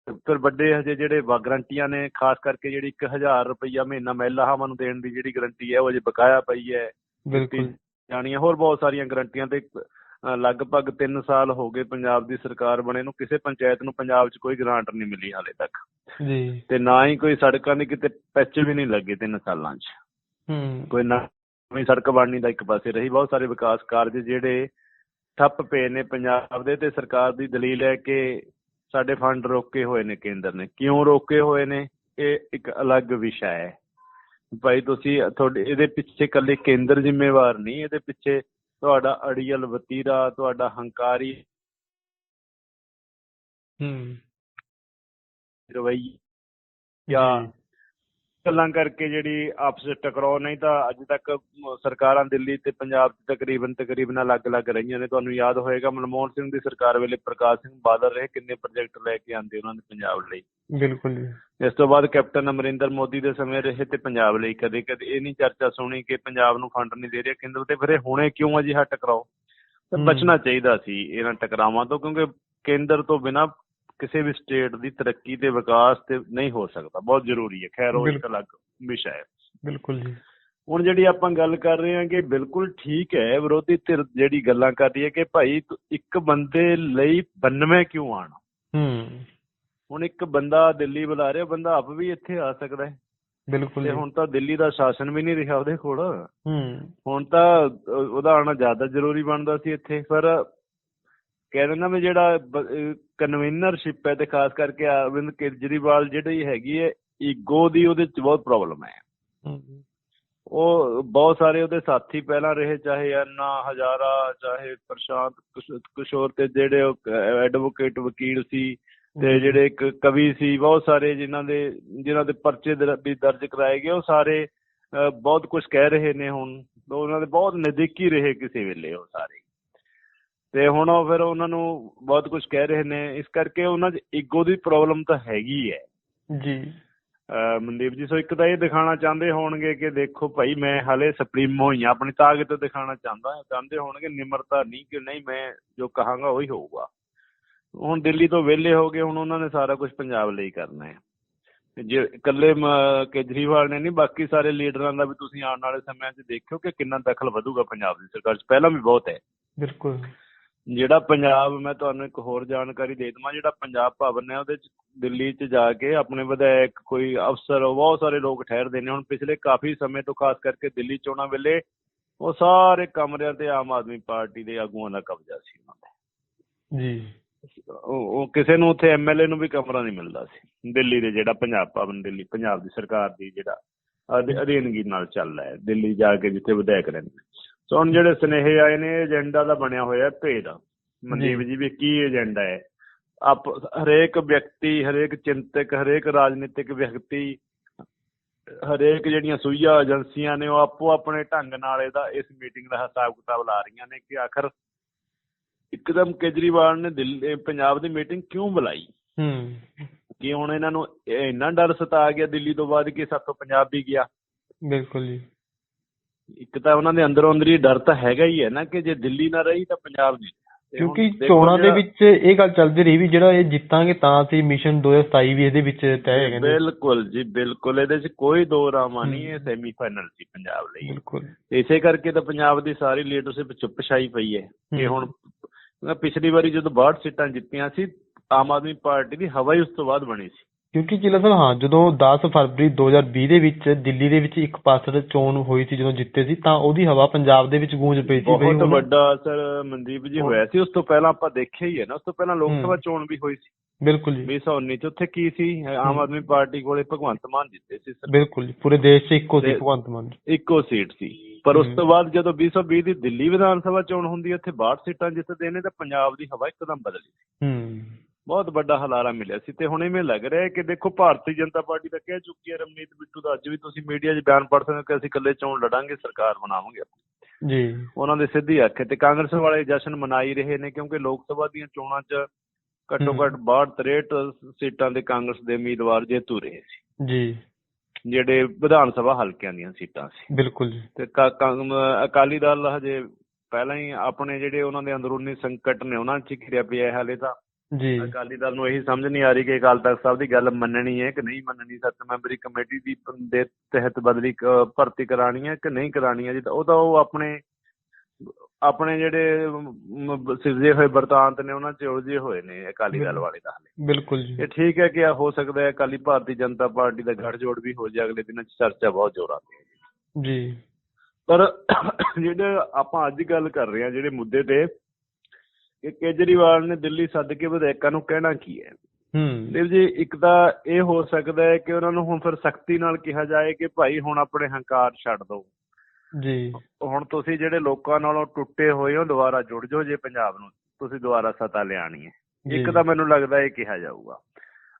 S2: ਫਿਰ ਵੱਡੇ ਹਜੇ ਜਿਹੜੇ ਗਰੰਟੀਆਂ ਨੇ ਖਾਸ ਕਰਕੇ ਜਿਹੜੀ 1000 ਰੁਪਈਆ ਮਹੀਨਾ ਮਹਿਲਾਵਾਂ ਨੂੰ ਦੇਣ ਦੀ ਜਿਹੜੀ ਗਰੰਟੀ ਹੈ ਉਹ ਅਜੇ ਬਕਾਇਆ ਪਈ ਹੈ।
S1: ਬਿਲਕੁਲ।
S2: ਜਾਣੀਆਂ। ਹੋਰ ਬਹੁਤ ਸਾਰੀਆਂ ਗਰੰਟੀਆਂ ਤੇ ਲਗਭਗ 3 ਸਾਲ ਹੋ ਗਏ ਪੰਜਾਬ ਦੀ ਸਰਕਾਰ ਬਣੇ ਨੂੰ। ਕਿਸੇ ਪੰਚਾਇਤ ਨੂੰ ਪੰਜਾਬ 'ਚ ਕੋਈ ਗ੍ਰਾਂਟ ਨਹੀਂ ਮਿਲੀ ਹਾਲੇ ਤੱਕ।
S1: ਜੀ।
S2: ਤੇ ਨਾ ਹੀ ਕੋਈ ਸੜਕਾਂ ਦੀ ਕਿਤੇ ਪੈਚ ਵੀ ਨਹੀਂ ਲੱਗੇ 3 ਸਾਲਾਂ 'ਚ।
S1: ਹੂੰ।
S2: ਕੋਈ ਨਵੀਂ ਸੜਕ ਬਣਨੀ ਦਾ ਇੱਕ ਪਾਸੇ ਰਹੀ। ਬਹੁਤ ਸਾਰੇ ਵਿਕਾਸ ਕਾਰਜ ਜਿਹੜੇ ਠੱਪ ਪਏ ਨੇ ਪੰਜਾਬ ਦੇ ਤੇ ਸਰਕਾਰ ਦੀ ਦਲੀਲ ਹੈ ਕਿ ਸਾਡੇ ਫੰਡ ਰੋਕੇ ਹੋਏ ਨੇ ਕੇਂਦਰ ਨੇ। ਕਿਉਂ ਰੋਕੇ ਹੋਏ ਨੇ? ਇਹ ਇੱਕ ਅਲੱਗ ਵਿਸ਼ਾ ਹੈ। ਭਾਈ ਤੁਸੀਂ ਤੁਹਾਡੇ ਇਹਦੇ ਪਿੱਛੇ ਇਕੱਲੇ ਕੇਂਦਰ ਜ਼ਿੰਮੇਵਾਰ ਨਹੀਂ ਇਹਦੇ ਪਿੱਛੇ ਤੁਹਾਡਾ ਅੜੀਅਲ ਵਤੀਰਾ ਤੁਹਾਡਾ ਹੰਕਾਰੀ
S1: ਹੂੰ।
S2: ਰਵੱਈਆ ਜਾਂ। ਗੱਲਾਂ ਕਰਕੇ ਜਿਹੜੀ ਆਪਸ ਵਿੱਚ ਟਕਰਾਓ ਨਹੀਂ ਤਾਂ ਅੱਜ ਤੱਕ ਸਰਕਾਰਾਂ ਦਿੱਲੀ ਤੇ ਪੰਜਾਬ 'ਚ ਤਕਰੀਬਨ ਤਕਰੀਬਨ ਅਲੱਗ-ਅਲੱਗ ਰਹੀਆਂ ਨੇ। ਤੁਹਾਨੂੰ ਯਾਦ ਹੋਏਗਾ ਮਨਮੋਹਨ ਸਿੰਘ ਦੀ ਸਰਕਾਰ ਵੇਲੇ ਪ੍ਰਕਾਸ਼ ਸਿੰਘ ਬਾਦਲ ਰਹੇ ਕਿੰਨੇ ਪ੍ਰੋਜੈਕਟ ਲੈ ਕੇ ਆਂਦੇ ਉਹਨਾਂ ਨੇ ਪੰਜਾਬ ਲਈ।
S1: ਬਿਲਕੁਲ ਜੀ।
S2: ਇਸ ਤੋਂ ਬਾਅਦ ਕੈਪਟਨ ਅਮਰਿੰਦਰ ਮੋਦੀ ਦੇ ਸਮੇਂ ਰਹੇ ਤੇ ਪੰਜਾਬ ਲਈ ਕਦੇ ਕਦੇ ਇਹ ਨਹੀਂ ਚਰਚਾ ਸੁਣੀ ਕਿ ਪੰਜਾਬ ਨੂੰ ਫੰਡ ਨਹੀਂ ਦੇ ਰਿਹਾ। ਕੇਂਦਰ ਤੇ ਫਿਰ ਇਹ ਹੁਣੇ ਕਿਉਂ ਅਜਿਹਾ ਟਕਰਾਓ। ਬਚਣਾ ਚਾਹੀਦਾ ਸੀ ਇਹਨਾਂ ਟਕਰਾਵਾਂ ਤੋਂ ਕਿਉਂਕਿ ਕੇਂਦਰ ਤੋਂ ਬਿਨਾ ਕਿਸੇ ਵੀ ਸਟੇਟ ਦੀ ਤਰੱਕੀ ਤੇ ਵਿਕਾਸ ਤੇ ਨਹੀਂ ਹੋ ਸਕਦਾ। ਬਹੁਤ ਜ਼ਰੂਰੀ ਹੈ। ਖੈਰ ਉਹ ਇੱਕ। ਅਲੱਗ ਵਿਸ਼ਾ ਹੈ।
S1: ਬਿਲਕੁਲ ਜੀ।
S2: ਹੁਣ ਜਿਹੜੀ ਆਪਾਂ ਗੱਲ ਕਰ ਰਹੇ ਹਾਂ ਕਿ ਬਿਲਕੁਲ ਠੀਕ ਹੈ ਵਿਰੋਧੀ ਧਿਰ ਜਿਹੜੀ ਗੱਲਾਂ ਕਰ ਰਹੀ ਹੈ ਕਿ ਭਾਈ ਇੱਕ ਬੰਦੇ ਲਈ 92 ਕਿਉਂ ਆਣਾ
S1: ਹੂੰ।
S2: ਹੁਣ ਇੱਕ ਬੰਦਾ ਦਿੱਲੀ ਬੁਲਾ ਰਿਹਾ ਬੰਦਾ ਆਪ ਵੀ ਇੱਥੇ ਆ ਸਕਦਾ ਹੈ।
S1: ਬਿਲਕੁਲ
S2: ਤੇ ਹੁਣ ਤਾਂ ਦਿੱਲੀ ਦਾ ਸ਼ਾਸਨ ਵੀ ਨਹੀਂ ਰਿਹਾ ਉਹਦੇ ਕੋਲ।
S1: ਹੂੰ।
S2: ਹੁਣ ਤਾਂ ਉਹਦਾ ਆਉਣਾ ਜ਼ਿਆਦਾ ਜ਼ਰੂਰੀ ਬਣਦਾ ਸੀ ਇੱਥੇ ਪਰ ਕਹਿੰਦੇ ਨਾ ਵੀ ਜਿਹੜਾ ਕਨਵੀਨਰਸ਼ਿਪ ਹੈ ਤੇ ਖਾਸ ਕਰਕੇ ਅਰਵਿੰਦ ਕੇਜਰੀਵਾਲ ਜਿਹੜੀ ਹੈਗੀ ਹੈ ਈਗੋ ਦੀ ਉਹਦੇ ਚ ਬਹੁਤ ਪ੍ਰੋਬਲਮ ਹੈ। ਉਹ ਬਹੁਤ ਸਾਰੇ ਉਹਦੇ ਸਾਥੀ ਪਹਿਲਾਂ ਰਹੇ ਚਾਹੇ ਅੰਨਾ ਹਜ਼ਾਰਾ ਚਾਹੇ ਪ੍ਰਸ਼ਾਂਤ ਕਿਸ਼- ਕਿਸ਼ੋਰ ਤੇ ਜਿਹੜੇ ਐਡਵੋਕੇਟ ਵਕੀਲ ਸੀ ਤੇ ਜਿਹੜੇ ਇੱਕ ਕਵੀ ਸੀ ਬਹੁਤ ਸਾਰੇ ਜਿਨ੍ਹਾਂ ਦੇ ਜਿਨ੍ਹਾਂ ਦੇ ਪਰਚੇ ਵੀ ਦਰਜ ਕਰਾਏ ਗਏ ਉਹ ਸਾਰੇ ਬਹੁਤ ਕੁਝ ਕਹਿ ਰਹੇ ਨੇ ਹੁਣ। ਉਹਨਾਂ ਦੇ ਬਹੁਤ ਨਜ਼ਦੀਕੀ ਰਹੇ ਕਿਸੇ ਵੇਲੇ ਉਹ ਸਾਰੇ। ਤੇ ਹੁਣ ਉਹ ਫਿਰ ਉਹਨਾਂ ਨੂੰ ਬਹੁਤ ਕੁਝ ਕਹਿ ਰਹੇ ਨੇ। ਇਸ ਕਰਕੇ ਉਹਨਾਂ 'ਚ ਈਗੋ ਦੀ ਪ੍ਰੋਬਲਮ ਤਾਂ ਹੈਗੀ ਹੈ
S1: ਜੀ।
S2: ਮਨਦੀਪ ਜੀ ਸੋ ਇੱਕ ਤਾਂ ਇਹ ਦਿਖਾਣਾ ਚਾਹੁੰਦੇ ਹੋਣਗੇ ਕਿ ਦੇਖੋ ਭਾਈ ਮੈਂ ਹਾਲੇ ਸੁਪਰੀਮੋ ਹੀ ਆਪਣੀ ਤਾਕਤ ਦਿਖਾਣਾ ਚਾਹੁੰਦਾ ਚਾਹੁੰਦੇ ਹੋਣਗੇ ਨਿਮਰਤਾ ਨਹੀਂ ਕਿ ਨਹੀਂ ਮੈਂ ਜੋ ਕਹਾਂਗਾ ਉਹੀ ਹੋਊਗਾ। ਹੁਣ ਦਿੱਲੀ ਤੋਂ ਵਿਹਲੇ ਹੋ ਗਏ ਹੁਣ ਉਹਨਾਂ ਨੇ ਸਾਰਾ ਕੁਝ ਪੰਜਾਬ ਲਈ ਕਰਨਾ ਹੈ। ਜੇ ਇਕੱਲੇ ਕੇਜਰੀਵਾਲ ਨੇ ਨਹੀਂ ਬਾਕੀ ਸਾਰੇ ਲੀਡਰਾਂ ਦਾ ਵੀ ਤੁਸੀਂ ਆਉਣ ਵਾਲੇ ਸਮਿਆਂ 'ਚ ਦੇਖਿਓ ਕਿ ਕਿੰਨਾ ਦਖਲ ਵਧੂਗਾ ਪੰਜਾਬ ਦੀ ਸਰਕਾਰ 'ਚ। ਪਹਿਲਾਂ ਵੀ ਬਹੁਤ ਹੈ।
S1: ਬਿਲਕੁਲ।
S2: ਜਿਹੜਾ ਪੰਜਾਬ ਮੈਂ ਤੁਹਾਨੂੰ ਇੱਕ ਹੋਰ ਜਾਣਕਾਰੀ ਦੇ ਦਵਾਂ ਜਿਹੜਾ ਪੰਜਾਬ ਭਵਨ ਹੈ ਉਹਦੇ ਚ ਦਿੱਲੀ ਚ ਜਾ ਕੇ ਆਪਣੇ ਵਿਧਾਇਕ ਕੋਈ ਅਫਸਰ ਬਹੁਤ ਸਾਰੇ ਲੋਕ ਠਹਿਰਦੇ ਨੇ। ਹੁਣ ਪਿਛਲੇ ਕਾਫੀ ਸਮੇਂ ਤੋਂ ਖਾਸ ਕਰਕੇ ਦਿੱਲੀ ਚੋਣਾਂ ਵੇਲੇ ਉਹ ਸਾਰੇ ਕਮਰਿਆਂ ਤੇ ਆਮ ਆਦਮੀ ਪਾਰਟੀ ਦੇ ਆਗੂਆਂ ਦਾ ਕਬਜ਼ਾ ਸੀ ਉਹਨਾਂ ਦਾ।
S1: ਜੀ।
S2: ਉਹ ਕਿਸੇ ਨੂੰ ਉੱਥੇ ਐਮਐਲਏ ਨੂੰ ਵੀ ਕਮਰਾ ਨਹੀਂ ਮਿਲਦਾ ਸੀ। ਦਿੱਲੀ ਦੇ ਜਿਹੜਾ ਪੰਜਾਬ ਭਵਨ ਦਿੱਲੀ ਪੰਜਾਬ ਦੀ ਸਰਕਾਰ ਦੀ ਜਿਹੜਾ ਅਧੀ- ਅਧੀਨਗੀ ਨਾਲ ਚੱਲਦਾ ਹੈ। ਦਿੱਲੀ ਜਾ ਕੇ ਜਿੱਥੇ ਵਿਧਾਇਕ ਰਹਿੰਦੇ ਸੋ ਹੁਣ ਜਿਹੜੇ ਸੁਨੇਹੇ ਆਏ ਨੇ ਏਜੰਡਾ ਦਾ ਬਣਿਆ ਹੋਇਆ ਭੇਦ। ਮਨਦੀਪ ਜੀ ਵੀ ਕੀ ਏਜੰਡਾ ਹੈ? ਆਪ ਹਰੇਕ ਵਿਅਕਤੀ ਹਰੇਕ ਚਿੰਤਕ ਹਰੇਕ ਰਾਜਨੀਤਿਕ ਵਿਅਕਤੀ ਹਰੇਕ ਜਿਹੜੀਆਂ ਸੂਈਆ ਏਜੰਸੀਆਂ ਨੇ ਉਹ ਆਪੋ ਆਪਣੇ ਢੰਗ ਨਾਲ ਇਹਦਾ ਇਸ ਮੀਟਿੰਗ ਦਾ ਹਿਸਾਬ ਕਿਤਾਬ ਲਾ ਰਹੀਆਂ ਨੇ ਕਿ ਆਖਰ ਇੱਕਦਮ ਕੇਜਰੀਵਾਲ ਨੇ ਦਿੱਲੀ ਪੰਜਾਬ ਦੀ ਮੀਟਿੰਗ ਕਿਉਂ ਬੁਲਾਈ?
S1: ਹੂੰ।
S2: ਕਿ ਹੁਣ ਇਹਨਾਂ ਨੂੰ ਇੰਨਾ ਡਰ ਸਤਾ ਗਿਆ ਦਿੱਲੀ ਤੋਂ ਬਾਅਦ ਕਿ ਸਾਤੋਂ ਪੰਜਾਬ ਵੀ ਗਿਆ?
S1: ਬਿਲਕੁਲ ਜੀ।
S2: ਇੱਕ ਤਾਂ ਉਹਨਾਂ ਦੇ ਅੰਦਰੋਂ ਅੰਦਰ ਹੀ ਡਰ ਤਾਂ ਹੈਗਾ ਹੀ ਹੈ ਨਾ ਕਿ ਜੇ ਦਿੱਲੀ ਨਾ ਰਹੀ ਤਾਂ ਪੰਜਾਬ ਨਹੀਂ
S1: ਕਿਉਂਕਿ ਚੋਣਾਂ ਦੇ ਵਿੱਚ ਇਹ ਗੱਲ ਚੱਲਦੀ ਰਹੀ ਵੀ ਜਿਹੜਾ ਇਹ ਜਿੱਤਾਂਗੇ ਤਾਂ ਅਸੀਂ ਮਿਸ਼ਨ 2027 ਵੀ ਇਹਦੇ ਵਿੱਚ ਤੈਅ ਹੈਗੇ ਨੇ।
S2: ਬਿਲਕੁਲ ਜੀ ਬਿਲਕੁਲ। ਇਹਦੇ 'ਚ ਕੋਈ ਦੋ ਰਾਮਾ ਨਹੀਂ ਇਹ ਸੈਮੀਫਾਈਨਲ ਸੀ ਪੰਜਾਬ ਲਈ।
S1: ਬਿਲਕੁਲ।
S2: ਇਸੇ ਕਰਕੇ ਤਾਂ ਪੰਜਾਬ ਦੀ ਸਾਰੀ ਲੀਡਰਸ਼ਿਪ ਚੁੱਪ ਛਾਈ ਪਈ ਹੈ ਕਿ
S1: ਹੂੰ।
S2: ਹੁਣ ਪਿਛਲੀ ਵਾਰੀ ਜਦੋਂ 62 ਸੀਟਾਂ ਜਿੱਤੀਆਂ ਸੀ ਆਮ ਆਦਮੀ ਪਾਰਟੀ ਦੀ ਹਵਾ ਹੀ ਉਸ ਤੋਂ ਬਾਅਦ ਬਣੀ ਸੀ।
S1: ਕਿਉਂਕਿ ਚਿਲਾ ਸਾਹਿਬ ਹਾਂ ਜਦੋਂ 10 ਫਰਵਰੀ 2020 ਦੇ ਵਿੱਚ ਦਿੱਲੀ ਦੇ ਵਿੱਚ ਇੱਕ ਪਾਸੜ ਚੋਣ ਹੋਈ ਸੀ ਜਦੋਂ ਜਿੱਤੇ ਸੀ ਤਾਂ ਉਹਦੀ ਹਵਾ ਪੰਜਾਬ ਦੇ ਵਿੱਚ ਗੂੰਜ ਪਈ ਸੀ
S2: ਬਹੁਤ ਵੱਡਾ ਅਸਰ ਮਨਦੀਪ ਜੀ ਹੋਇਆ ਸੀ ਉਸ ਤੋਂ ਪਹਿਲਾਂ ਆਪਾਂ ਦੇਖਿਆ ਹੀ ਹੈ ਨਾ ਉਸ ਤੋਂ ਪਹਿਲਾਂ ਲੋਕ। ਸਭਾ ਚੋਣ ਵੀ ਹੋਈ ਸੀ।
S1: ਬਿਲਕੁਲ ਜੀ।
S2: 2019 ਚ ਉੱਥੇ ਕੀ ਸੀ ਆਮ ਆਦਮੀ ਪਾਰਟੀ ਕੋਲੇ ਭਗਵੰਤ ਮਾਨ ਜਿੱਤੇ ਸੀ ਸਰ।
S1: ਬਿਲਕੁਲ ਜੀ ਪੂਰੇ ਦੇਸ਼ 'ਚ ਇੱਕੋ ਸੀ ਭਗਵੰਤ ਮਾਨ।
S2: ਇੱਕੋ ਸੀਟ ਸੀ। ਪਰ ਉਸ। ਤੋਂ ਬਾਅਦ ਜਦੋਂ 2020 ਦੀ ਦਿੱਲੀ ਵਿਧਾਨ ਸਭਾ ਚੋਣ ਹੁੰਦੀ ਹੈ ਉੱਥੇ 62 ਸੀਟਾਂ ਜਿੱਤਦੇ ਨੇ ਤਾਂ ਪੰਜਾਬ ਦੀ ਹਵਾ ਇੱਕਦਮ ਬਦਲੀ
S1: ਹੂੰ।
S2: ਬਹੁਤ ਵੱਡਾ ਹਲਾਰਾ ਮਿਲਿਆ ਸੀ ਤੇ ਹੁਣ ਇਵੇਂ ਲੱਗ ਰਿਹਾ ਹੈ ਕਿ ਦੇਖੋ ਭਾਰਤੀ ਜਨਤਾ ਪਾਰਟੀ ਤਾਂ ਕਹਿ ਚੁੱਕੀ ਹੈ ਰਮਨੀਤ ਬਿੱਟੂ ਦਾ ਅੱਜ ਵੀ ਤੁਸੀਂ ਮੀਡੀਆ 'ਚ ਬਿਆਨ ਪੜ੍ਹ ਸਕਦੇ ਹੋ ਕਿ ਅਸੀਂ ਇਕੱਲੇ ਚੋਣ ਲੜਾਂਗੇ ਸਰਕਾਰ ਬਣਾਵਾਂਗੇ।
S1: ਜੀ।
S2: ਉਹਨਾਂ ਦੇ ਸਿੱਧੀ ਆਖੇ ਤੇ ਕਾਂਗਰਸ ਵਾਲੇ ਜਸ਼ਨ ਮਨਾਈ ਰਹੇ ਨੇ ਕਿਉਂਕਿ ਲੋਕ ਸਭਾ ਦੀਆਂ ਚੋਣਾਂ 'ਚ ਘੱਟੋ। ਘੱਟ 62 63 ਸੀਟਾਂ ਦੇ ਕਾਂਗਰਸ ਦੇ ਉਮੀਦਵਾਰ ਜੇਤੂ ਰਹੇ ਸੀ।
S1: ਜੀ।
S2: ਜਿਹੜੇ ਵਿਧਾਨ ਸਭਾ ਹਲਕਿਆਂ ਦੀਆਂ ਸੀਟਾਂ ਸੀ।
S1: ਬਿਲਕੁਲ ਜੀ।
S2: ਤੇ ਅਕਾਲੀ ਦਲ ਹਜੇ ਪਹਿਲਾਂ ਹੀ ਆਪਣੇ ਜਿਹੜੇ ਉਹਨਾਂ ਦੇ ਅੰਦਰੂਨੀ ਸੰਕਟ ਨੇ ਉਹਨਾਂ 'ਚ ਘਿਰਿਆ ਪਿਆ ਹੈ ਹਾਲੇ ਤਾਂ
S1: ਜੀ।
S2: ਅਕਾਲੀ ਦਲ ਨੂੰ ਇਹੀ ਸਮਝ ਨਹੀਂ ਆ ਰਹੀ ਕਿ ਅਕਾਲ ਤਖਤ ਸਾਹਿਬ ਦੀ ਗੱਲ ਮੰਨਣੀ ਹੈ ਕਿ ਨਹੀਂ ਮੰਨਣੀ ਸੱਤ ਮੈਂਬਰੀ ਕਮੇਟੀ ਦੀ ਦੇ ਤਹਿਤ ਬਦਲੀ ਭਰਤੀ ਕਰਾਣੀ ਹੈ ਕਿ ਨਹੀਂ ਕਰਾਣੀ ਹੈ ਜੀ ਤਾਂ ਉਹ ਤਾਂ ਉਹ ਆਪਣੇ ਆਪਣੇ ਜਿਹੜੇ ਸਿਰਜੇ ਹੋਏ ਵਰਤਾਂਤ ਨੇ ਉਹਨਾਂ 'ਚ ਉਲਝੇ ਹੋਏ ਨੇ ਅਕਾਲੀ ਦਲ ਵਾਲੇ ਦਾ ਹਾਲੇ।
S1: ਬਿਲਕੁਲ ਜੀ।
S2: ਇਹ ਠੀਕ ਹੈ ਕਿ ਹੋ ਸਕਦਾ ਹੈ ਅਕਾਲੀ ਭਾਰਤੀ ਜਨਤਾ ਪਾਰਟੀ ਦਾ ਗੱਠਜੋੜ ਵੀ ਹੋ ਜਾਏ ਅਗਲੇ ਦਿਨਾਂ 'ਚ ਚਰਚਾ ਬਹੁਤ ਜ਼ੋਰਾਂ ਤੇ
S1: ਜੀ।
S2: ਪਰ ਜਿਹੜੇ ਆਪਾਂ ਅੱਜ ਗੱਲ ਕਰ ਰਹੇ ਹਾਂ ਜਿਹੜੇ ਮੁੱਦੇ ਤੇ ਕਿ ਕੇਜਰੀਵਾਲ ਨੇ ਦਿੱਲੀ ਸੱਦ ਕੇ ਵਿਧਾਇਕਾਂ ਨੂੰ ਕਹਿਣਾ ਕੀ ਹੈ?
S1: ਹੂੰ।
S2: ਦੇਵ ਜੀ ਇੱਕ ਤਾਂ ਇਹ ਹੋ ਸਕਦਾ ਹੈ ਕਿ ਉਹਨਾਂ ਨੂੰ ਹੁਣ ਫਿਰ ਸਖਤੀ ਨਾਲ ਕਿਹਾ ਜਾਏ ਕਿ ਭਾਈ ਹੁਣ ਆਪਣੇ ਹੰਕਾਰ ਛੱਡ ਦਿਓ
S1: ਜੀ।
S2: ਹੁਣ ਤੁਸੀਂ ਜਿਹੜੇ ਲੋਕਾਂ ਨਾਲੋਂ ਟੁੱਟੇ ਹੋਏ ਹੋ ਦੁਬਾਰਾ ਜੁੜ ਜਾਓ ਜੇ ਪੰਜਾਬ ਨੂੰ ਤੁਸੀਂ ਦੁਬਾਰਾ ਸਤਾ ਲਿਆਣੀ ਹੈ। ਇੱਕ ਤਾਂ ਮੈਨੂੰ ਲੱਗਦਾ ਇਹ ਕਿਹਾ ਜਾਊਗਾ।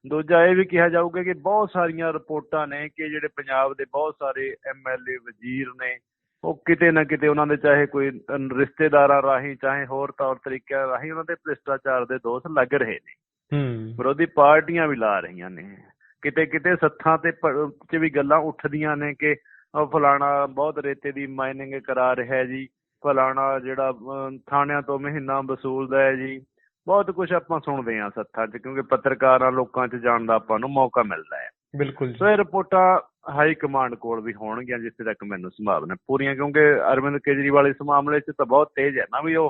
S2: ਦੂਜਾ ਇਹ ਵੀ ਕਿਹਾ ਜਾਊਗਾ ਕਿ ਬਹੁਤ ਸਾਰੀਆਂ ਰਿਪੋਰਟਾਂ ਨੇ ਕਿ ਜਿਹੜੇ ਪੰਜਾਬ ਦੇ ਬਹੁਤ ਸਾਰੇ ਐਮਐਲਏ ਵਜ਼ੀਰ ਨੇ ਉਹ ਕਿਤੇ ਨਾ ਕਿਤੇ ਉਹਨਾਂ ਦੇ ਚਾਹੇ ਕੋਈ ਰਿਸ਼ਤੇਦਾਰਾਂ ਰਾਹੀਂ ਚਾਹੇ ਹੋਰ ਤੌਰ ਤਰੀਕਿਆਂ ਰਾਹੀਂ ਉਹਨਾਂ ਦੇ ਭ੍ਰਿਸ਼ਟਾਚਾਰ ਦੇ ਦੋਸ਼ ਲੱਗ ਰਹੇ ਨੇ।
S1: ਹੂੰ।
S2: ਵਿਰੋਧੀ ਪਾਰਟੀਆਂ ਵੀ ਲਾ ਰਹੀਆਂ ਨੇ। ਕਿਤੇ ਕਿਤੇ ਸੱਥਾਂ ਤੇ ਚ ਵੀ ਗੱਲਾਂ ਉੱਠਦੀਆਂ ਨੇ ਕਿ ਉਹ ਫਲਾਣਾ ਬਹੁਤ ਰੇਤੇ ਦੀ ਮਾਈਨਿੰਗ ਕਰਾ ਰਿਹਾ ਹੈ ਜੀ ਫਲਾਣਾ ਜਿਹੜਾ ਥਾਣਿਆਂ ਤੋਂ ਮਹੀਨਾ ਵਸੂਲਦਾ ਹੈ ਜੀ। ਬਹੁਤ ਕੁਝ ਆਪਾਂ ਸੁਣਦੇ ਹਾਂ ਸੱਥਾਂ 'ਚ ਕਿਉਂਕਿ ਪੱਤਰਕਾਰਾਂ ਲੋਕਾਂ 'ਚ ਜਾਣ ਦਾ ਆਪਾਂ ਨੂੰ ਮੌਕਾ ਮਿਲਦਾ ਹੈ।
S1: ਬਿਲਕੁਲ
S2: ਸੋ
S1: ਜੀ
S2: ਇਹ ਰਿਪੋਰਟਾਂ ਹਾਈ ਕਮਾਂਡ ਕੋਲ ਵੀ ਹੋਣਗੀਆਂ ਜਿੱਥੇ ਤੱਕ ਮੈਨੂੰ ਸੰਭਾਵਨਾ ਪੂਰੀਆਂ ਕਿਉਂਕਿ ਅਰਵਿੰਦ ਕੇਜਰੀਵਾਲ ਇਸ ਮਾਮਲੇ 'ਚ ਤਾਂ ਬਹੁਤ ਤੇਜ਼ ਹੈ ਨਾ ਵੀ ਉਹ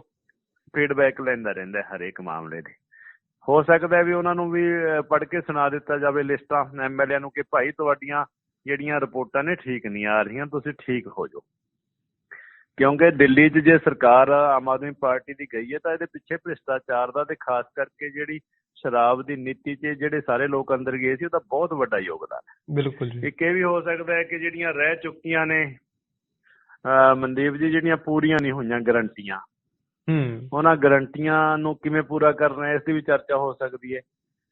S2: ਫੀਡਬੈਕ ਲੈਂਦਾ ਰਹਿੰਦਾ ਹੈ ਹਰੇਕ ਮਾਮਲੇ ਦੇ ਹੋ ਸਕਦਾ ਹੈ ਵੀ ਉਹਨਾਂ ਨੂੰ ਵੀ ਪੜ੍ਹ ਕੇ ਸੁਣਾ ਦਿੱਤਾ ਜਾਵੇ ਲਿਸਟਾਂ ਐਮਐਲਏ ਨੂੰ ਕਿ ਭਾਈ ਤੁਹਾਡੀਆਂ ਜਿਹੜੀਆਂ ਰਿਪੋਰਟਾਂ ਨੇ ਠੀਕ ਨਹੀਂ ਆ ਰਹੀਆਂ, ਤੁਸੀਂ ਠੀਕ ਹੋ ਜਾਓ। ਕਿਉਂਕਿ ਦਿੱਲੀ 'ਚ ਜੇ ਸਰਕਾਰ ਆਮ ਆਦਮੀ ਪਾਰਟੀ ਦੀ ਗਈ ਹੈ ਤਾਂ ਇਹਦੇ ਪਿੱਛੇ ਭ੍ਰਿਸ਼ਟਾਚਾਰ ਦਾ ਤੇ ਖਾਸ ਕਰਕੇ ਜਿਹੜੀ ਸ਼ਰਾਬ ਦੀ ਨੀਤੀ 'ਚ ਜਿਹੜੇ ਸਾਰੇ ਲੋਕ ਅੰਦਰ ਗਏ ਸੀ ਉਹਦਾ ਬਹੁਤ ਵੱਡਾ ਯੋਗਦਾਨ ਹੈ।
S1: ਬਿਲਕੁਲ ਜੀ।
S2: ਇੱਕ ਇਹ ਵੀ ਹੋ ਸਕਦਾ ਹੈ ਕਿ ਜਿਹੜੀਆਂ ਰਹਿ ਚੁੱਕੀਆਂ ਨੇ ਮਨਦੀਪ ਜੀ ਜਿਹੜੀਆਂ ਪੂਰੀਆਂ ਨਹੀਂ ਹੋਈਆਂ ਗਰੰਟੀਆਂ।
S1: ਹੂੰ।
S2: ਉਹਨਾਂ ਗਰੰਟੀਆਂ ਨੂੰ ਕਿਵੇਂ ਪੂਰਾ ਕਰਨਾ ਹੈ ਇਸ ਦੀ ਵੀ ਚਰਚਾ ਹੋ ਸਕਦੀ ਹੈ।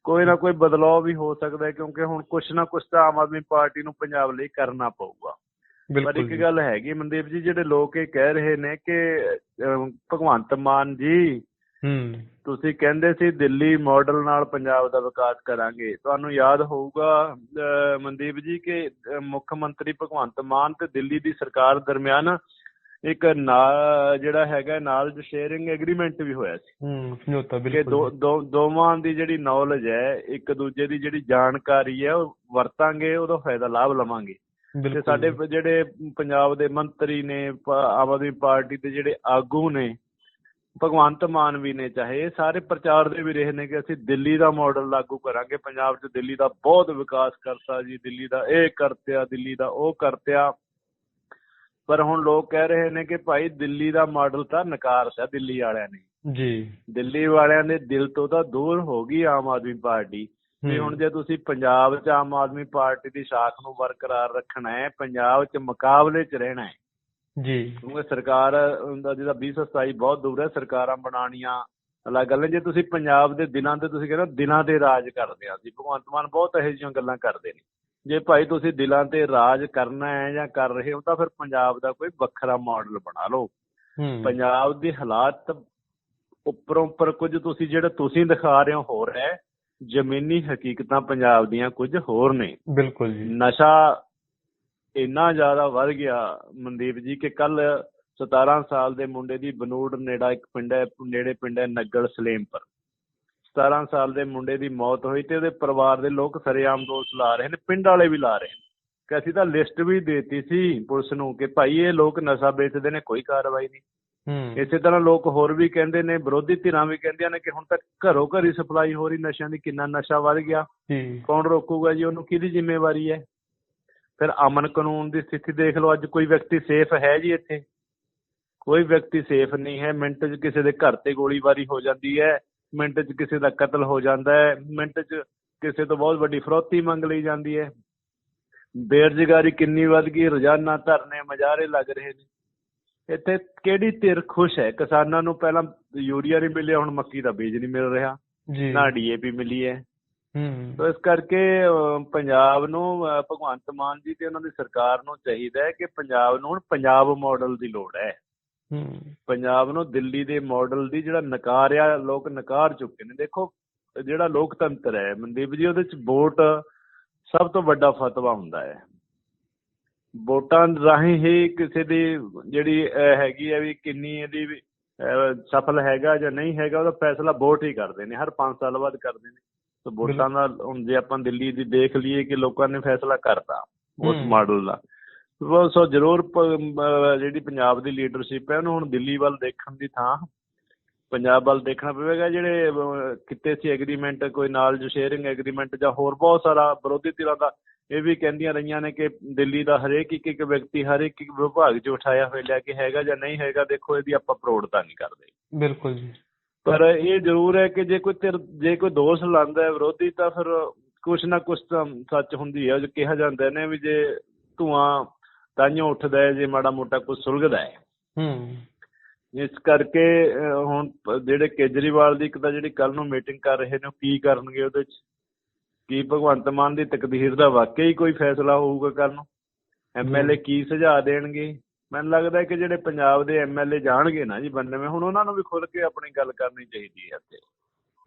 S2: ਕੋਈ ਨਾ ਕੋਈ ਬਦਲਾਅ ਵੀ ਹੋ ਸਕਦਾ ਹੈ ਕਿਉਂਕਿ ਹੁਣ ਕੁਛ ਨਾ ਕੁਛ ਤਾਂ ਆਮ ਆਦਮੀ ਪਾਰਟੀ ਨੂੰ ਪੰਜਾਬ ਲਈ ਕਰਨਾ ਪਊਗਾ। ਪਰ ਇੱਕ ਗੱਲ ਹੈਗੀ ਮਨਦੀਪ ਜੀ ਜਿਹੜੇ ਲੋਕ ਇਹ ਕਹਿ ਰਹੇ ਨੇ ਕਿ ਭਗਵੰਤ ਮਾਨ ਜੀ
S1: ਹੂੰ
S2: ਤੁਸੀਂ ਕਹਿੰਦੇ ਸੀ ਦਿੱਲੀ ਮਾਡਲ ਨਾਲ ਪੰਜਾਬ ਦਾ ਵਿਕਾਸ ਕਰਾਂਗੇ ਤੁਹਾਨੂੰ ਯਾਦ ਹੋਊਗਾ ਮਨਦੀਪ ਜੀ ਕਿ ਮੁੱਖ ਮੰਤਰੀ ਭਗਵੰਤ ਮਾਨ ਤੇ ਦਿੱਲੀ ਦੀ ਸਰਕਾਰ ਦਰਮਿਆਨ ਇੱਕ ਜਿਹੜਾ ਹੈਗਾ ਨਾਲ ਸ਼ੇਅਰਿੰਗ ਐਗਰੀਮੈਂਟ ਵੀ ਹੋਇਆ ਸੀ
S1: ਹੂੰ ਸਮਝੌਤਾ
S2: ਕਿ
S1: ਬਿਲਕੁਲ।
S2: ਦੋ ਦੋਵਾਂ ਦੀ ਜਿਹੜੀ ਨੌਲੇਜ ਹੈ ਇੱਕ ਦੂਜੇ ਦੀ ਜਿਹੜੀ ਜਾਣਕਾਰੀ ਹੈ ਉਹ ਵਰਤਾਂਗੇ ਉਹਦਾ ਫਾਇਦਾ ਲਾਭ ਲਵਾਂਗੇ ਤੇ ਸਾਡੇ। ਜਿਹੜੇ ਪੰਜਾਬ ਦੇ ਮੰਤਰੀ ਨੇ ਆਮ ਆਦਮੀ ਪਾਰਟੀ ਦੇ ਜਿਹੜੇ ਆਗੂ ਨੇ ਭਗਵੰਤ ਮਾਨ ਵੀ ਨੇ ਚਾਹੇ ਸਾਰੇ ਪ੍ਰਚਾਰ ਦੇ ਵੀ ਰਹੇ ਨੇ ਕਿ ਅਸੀਂ ਦਿੱਲੀ ਦਾ ਮਾਡਲ ਲਾਗੂ ਕਰਾਂਗੇ ਪੰਜਾਬ 'ਚ ਦਿੱਲੀ ਦਾ ਬਹੁਤ ਵਿਕਾਸ ਕਰਤਾ ਜੀ ਦਿੱਲੀ ਦਾ ਇਹ ਕਰਤਿਆ ਦਿੱਲੀ ਦਾ ਉਹ ਕਰਤਿਆ। ਪਰ ਹੁਣ ਲੋਕ ਕਹਿ ਰਹੇ ਨੇ ਕਿ ਭਾਈ ਦਿੱਲੀ ਦਾ ਮਾਡਲ ਤਾਂ ਨਕਾਰਤਾ ਦਿੱਲੀ ਵਾਲਿਆਂ ਨੇ।
S1: ਜੀ।
S2: ਦਿੱਲੀ ਵਾਲਿਆਂ ਦੇ ਦਿਲ ਤੋਂ ਤਾਂ ਦੂਰ ਹੋ ਗਈ ਆਮ ਆਦਮੀ ਪਾਰਟੀ।
S1: ਹੂੰ।
S2: ਹੁਣ ਜੇ ਤੁਸੀਂ ਪੰਜਾਬ 'ਚ ਆਮ ਆਦਮੀ ਪਾਰਟੀ ਦੀ ਸ਼ਾਖ ਨੂੰ ਬਰਕਰਾਰ ਰੱਖਣਾ ਹੈ ਪੰਜਾਬ 'ਚ ਮੁਕਾਬਲੇ 'ਚ ਰਹਿਣਾ ਹੈ
S1: ਜੀ।
S2: ਕਿਉਂਕਿ ਸਰਕਾਰ ਦਾ ਜਿਹਦਾ 2027 ਬਹੁਤ ਦੂਰ ਹੈ ਸਰਕਾਰਾਂ ਬਣਾਉਣੀਆਂ ਅਲੱਗ ਗੱਲ। ਜੇ ਤੁਸੀਂ ਪੰਜਾਬ ਦੇ ਦਿਨਾਂ ਤੇ ਤੁਸੀਂ ਕਹਿੰਦੇ ਦਿਨਾਂ ਤੇ ਰਾਜ ਕਰਦੇ ਆ ਸੀ ਭਗਵੰਤ ਮਾਨ ਬਹੁਤ ਇਹੋ ਜਿਹੀਆਂ ਗੱਲਾਂ ਕਰਦੇ ਨੇ। ਜੇ ਭਾਈ ਤੁਸੀਂ ਦਿਲਾਂ ਤੇ ਰਾਜ ਕਰਨਾ ਹੈ ਜਾਂ ਕਰ ਰਹੇ ਹੋ ਤਾਂ ਫਿਰ ਪੰਜਾਬ ਦਾ ਕੋਈ ਵੱਖਰਾ ਮਾਡਲ ਬਣਾ ਲਓ। ਪੰਜਾਬ ਦੇ ਹਾਲਾਤ ਉੱਪਰੋਂ ਉੱਪਰ ਕੁਝ ਤੁਸੀਂ ਜਿਹੜਾ ਤੁਸੀਂ ਦਿਖਾ ਰਹੇ ਹੋ ਹੋ ਰਿਹਾ ਹੈ। ਜ਼ਮੀਨੀ ਹਕੀਕਤਾਂ ਪੰਜਾਬ ਦੀਆਂ ਕੁਝ ਹੋਰ ਨੇ।
S1: ਬਿਲਕੁਲ ਜੀ।
S2: ਨਸ਼ਾ ਇੰਨਾ ਜ਼ਿਆਦਾ ਵੱਧ ਗਿਆ ਮਨਦੀਪ ਜੀ ਕਿ ਕੱਲ 17 ਸਾਲ ਦੇ ਮੁੰਡੇ ਦੀ ਬਨੂੜ ਨੇੜਾ ਇੱਕ ਪਿੰਡ ਹੈ ਨੇੜੇ ਪਿੰਡ ਹੈ ਨੱਗਲ ਸਲੇਮਪੁਰ। 17 ਸਾਲ ਦੇ ਮੁੰਡੇ ਦੀ ਮੌਤ ਹੋਈ ਤੇ ਉਹਦੇ ਪਰਿਵਾਰ ਦੇ ਲੋਕ ਸਰੇਆਮ ਦੋਸ਼ ਲਾ ਰਹੇ ਨੇ ਪਿੰਡ ਵਾਲੇ ਵੀ ਲਾ ਰਹੇ ਨੇ। ਕਿ ਅਸੀਂ ਤਾਂ ਲਿਸਟ ਵੀ ਦੇਤੀ ਸੀ ਪੁਲਿਸ ਨੂੰ ਕਿ ਭਾਈ ਇਹ ਲੋਕ ਨਸ਼ਾ ਵੇਚਦੇ ਨੇ ਕੋਈ ਕਾਰਵਾਈ ਨਹੀਂ।
S1: ਹੂੰ।
S2: ਇਸੇ ਤਰ੍ਹਾਂ ਲੋਕ ਹੋਰ ਵੀ ਕਹਿੰਦੇ ਨੇ ਵਿਰੋਧੀ ਧਿਰਾਂ ਵੀ ਕਹਿੰਦੀਆਂ ਨੇ ਕਿ ਹੁਣ ਤੱਕ ਘਰੋਂ ਘਰੀ ਸਪਲਾਈ ਹੋ ਰਹੀ ਨਸ਼ਿਆਂ ਦੀ ਕਿੰਨਾ ਨਸ਼ਾ ਵੱਧ ਗਿਆ। ਕੌਣ ਰੋਕੂਗਾ ਜੀ ਉਹਨੂੰ ਕਿਹਦੀ ਜ਼ਿੰਮੇਵਾਰੀ ਹੈ? ਫਿਰ ਅਮਨ ਕਾਨੂੰਨ ਦੀ ਸਥਿਤੀ ਦੇਖ ਲਓ ਅੱਜ ਕੋਈ ਵਿਅਕਤੀ ਸੇਫ ਹੈ ਜੀ ਇੱਥੇ? ਕੋਈ ਵਿਅਕਤੀ ਸੇਫ ਨਹੀਂ ਹੈ ਮਿੰਟ 'ਚ ਕਿਸੇ ਦੇ ਘਰ ਤੇ ਗੋਲੀਬਾਰੀ ਹੋ ਜਾਂਦੀ ਹੈ ਮਿੰਟ 'ਚ ਕਿਸੇ ਦਾ ਕਤਲ ਹੋ ਜਾਂਦਾ ਹੈ ਮਿੰਟ 'ਚ ਕਿਸੇ ਤੋਂ ਬਹੁਤ ਵੱਡੀ ਫਰੋਤੀ ਮੰਗ ਲਈ ਜਾਂਦੀ ਹੈ। ਬੇਰੁਜ਼ਗਾਰੀ ਕਿੰਨੀ ਵੱਧ ਗਈ ਰੋਜ਼ਾਨਾ ਧਰਨੇ ਮਜਾਰੇ ਲੱਗ ਰਹੇ ਨੇ। ਇੱਥੇ ਕਿਹੜੀ ਧਿਰ ਖੁਸ਼ ਹੈ? ਕਿਸਾਨਾਂ ਨੂੰ ਪਹਿਲਾਂ ਯੂਰੀਆ ਨਹੀਂ ਮਿਲਿਆ ਹੁਣ ਮੱਕੀ ਦਾ ਬੀਜ ਨਹੀਂ ਮਿਲ ਰਿਹਾ।
S1: ਜੀ।
S2: ਨਾ ਡੀਏਪੀ ਮਿਲੀ ਹੂੰ। ਸੋ ਇਸ ਕਰਕੇ ਪੰਜਾਬ ਨੂੰ ਭਗਵੰਤ ਮਾਨ ਜੀ ਤੇ ਉਹਨਾਂ ਦੀ ਸਰਕਾਰ ਨੂੰ ਚਾਹੀਦਾ ਹੈ ਕਿ ਪੰਜਾਬ ਨੂੰ ਹੁਣ ਪੰਜਾਬ ਮਾਡਲ ਦੀ ਲੋੜ ਹੈ।
S1: ਹੂੰ।
S2: ਪੰਜਾਬ ਨੂੰ ਦਿੱਲੀ ਦੇ ਮਾਡਲ ਦੀ ਜਿਹੜਾ ਨਕਾਰਿਆ ਲੋਕ ਨਕਾਰ ਚੁੱਕੇ ਨੇ। ਦੇਖੋ ਜਿਹੜਾ ਲੋਕਤੰਤਰ ਹੈ ਮਨਦੀਪ ਜੀ ਉਹਦੇ ਚ ਵੋਟ ਸਭ ਤੋਂ ਵੱਡਾ ਫਤਵਾ ਹੁੰਦਾ ਹੈ। ਵੋਟਾਂ ਰਾਹੀਂ ਹੀ ਕਿਸੇ ਦੀ ਜਿਹੜੀ ਹੈਗੀ ਹੈ ਵੀ ਕਿੰਨੀ ਇਹਦੀ ਸਫਲ ਹੈਗਾ ਜਾਂ ਨਹੀਂ ਹੈਗਾ ਉਹਦਾ ਫੈਸਲਾ ਵੋਟ ਹੀ ਕਰਦੇ ਨੇ ਹਰ 5 ਸਾਲ ਬਾਅਦ ਕਰਦੇ ਨੇ। ਸੋ ਵੋਟਾਂ ਦਾ ਹੁਣ ਜੇ ਆਪਾਂ ਦਿੱਲੀ ਦੀ ਦੇਖ ਲਈਏ ਕਿ ਲੋਕਾਂ ਨੇ ਫੈਸਲਾ ਕਰਤਾ ਉਸ। ਮਾਡਲ ਦਾ। ਸੋ ਜ਼ਰੂਰ ਜਿਹੜੀ ਪੰਜਾਬ ਦੀ ਲੀਡਰਸ਼ਿਪ ਹੈ ਉਹਨੂੰ ਹੁਣ ਦਿੱਲੀ ਵੱਲ ਦੇਖਣ ਦੀ ਥਾਂ ਪੰਜਾਬ ਵੱਲ ਦੇਖਣਾ ਪਵੇਗਾ। ਜਿਹੜੇ ਕਿਤੇ ਸੀ ਐਗਰੀਮੈਂਟ ਕੋਈ ਨਾਲ ਜੋ ਸ਼ੇਅਰਿੰਗ ਐਗਰੀਮੈਂਟ ਜਾਂ ਹੋਰ ਬਹੁਤ ਸਾਰਾ ਵਿਰੋਧੀ ਧਿਰਾਂ ਦਾ ਇਹ ਵੀ ਕਹਿੰਦੀਆਂ ਰਹੀਆਂ ਨੇ ਕਿ ਦਿੱਲੀ ਦਾ ਹਰੇਕ ਇੱਕ ਇੱਕ ਵਿਅਕਤੀ ਹਰ ਇੱਕ ਇੱਕ ਵਿਭਾਗ 'ਚ ਉਠਾਇਆ ਹੋਇਆ ਲਿਆ ਕਿ ਹੈਗਾ ਜਾਂ ਨਹੀਂ ਹੈਗਾ ਦੇਖੋ ਇਹਦੀ ਆਪਾਂ ਪ੍ਰੋੜਤਾ ਨਹੀਂ ਕਰਦੇ।
S1: ਬਿਲਕੁਲ ਜੀ।
S2: ਪਰ ਇਹ ਜ਼ਰੂਰ ਹੈ ਕਿ ਜੇ ਕੋਈ ਧਿਰ ਜੇ ਕੋਈ ਦੋਸ਼ ਲਾਉਂਦਾ ਹੈ ਵਿਰੋਧੀ ਤਾਂ ਫਿਰ ਕੁਛ ਨਾ ਕੁਛ ਤਾਂ ਸੱਚ ਹੁੰਦੀ ਹੈ। ਜੋ ਕਿਹਾ ਜਾਂਦਾ ਨੇ ਵੀ ਜੇ ਧੂਆਂ ਤਾਂਿਓ ਉੱਠਦਾ ਹੈ ਜੇ ਮਾੜਾ ਮੋਟਾ ਕੁਝ ਸੁਲਗਦਾ ਹੈ।
S1: ਹੂੰ।
S2: ਇਸ ਕਰਕੇ ਹੁਣ ਜਿਹੜੇ ਕੇਜਰੀਵਾਲ ਦੀ ਇੱਕ ਤਾਂ ਜਿਹੜੀ ਕੱਲ ਨੂੰ ਮੀਟਿੰਗ ਕਰ ਰਹੇ ਨੇ ਉਹ ਕੀ ਕਰਨਗੇ ਉਹਦੇ ਚ? ਕੀ ਭਗਵੰਤ ਮਾਨ ਦੀ ਤਕਦੀਰ ਦਾ ਵਾਕਿਆ ਹੀ ਕੋਈ ਫੈਸਲਾ ਹੋਊਗਾ ਕੱਲ ਨੂੰ? ਐਮਐਲਏ ਕੀ ਸੁਝਾਅ ਦੇਣਗੇ? ਮੈਨੂੰ ਲੱਗਦਾ ਕਿ ਜਿਹੜੇ ਪੰਜਾਬ ਦੇ ਐਮਐਲਏ ਜਾਣਗੇ ਨਾ ਜੀ ਬੰਨਵੇਂ ਹੁਣ ਉਹਨਾਂ ਨੂੰ ਵੀ ਖੁੱਲ ਕੇ ਆਪਣੀ ਗੱਲ ਕਰਨੀ ਚਾਹੀਦੀ ਹੈ ਇੱਥੇ।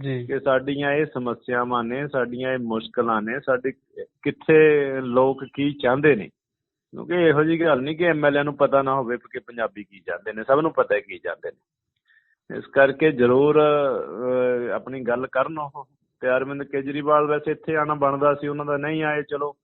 S1: ਜੀ।
S2: ਕਿ ਸਾਡੀਆਂ ਇਹ ਸਮੱਸਿਆਵਾਂ ਨੇ ਸਾਡੀਆਂ ਇਹ ਮੁਸ਼ਕਲਾਂ ਨੇ ਸਾਡੀ ਕਿੱਥੇ ਲੋਕ ਕੀ ਚਾਹੁੰਦੇ ਨੇ। ਕਿਉਂਕਿ ਇਹੋ ਜਿਹੀ ਗੱਲ ਨਹੀਂ ਕਿ ਐਮਐਲਏ ਨੂੰ ਪਤਾ ਨਾ ਹੋਵੇ ਕਿ ਪੰਜਾਬੀ ਕੀ ਚਾਹੁੰਦੇ ਨੇ ਸਭ ਨੂੰ ਪਤਾ ਹੈ ਕੀ ਚਾਹੁੰਦੇ ਨੇ। ਇਸ ਕਰਕੇ ਜ਼ਰੂਰ ਆਪਣੀ ਗੱਲ ਕਰਨ ਉਹ। ਤੇ ਅਰਵਿੰਦ ਕੇਜਰੀਵਾਲ ਵੈਸੇ ਇੱਥੇ ਆਣਾ ਬਣਦਾ ਸੀ ਉਹਨਾਂ ਦਾ ਨਹੀਂ ਆਏ ਚਲੋ।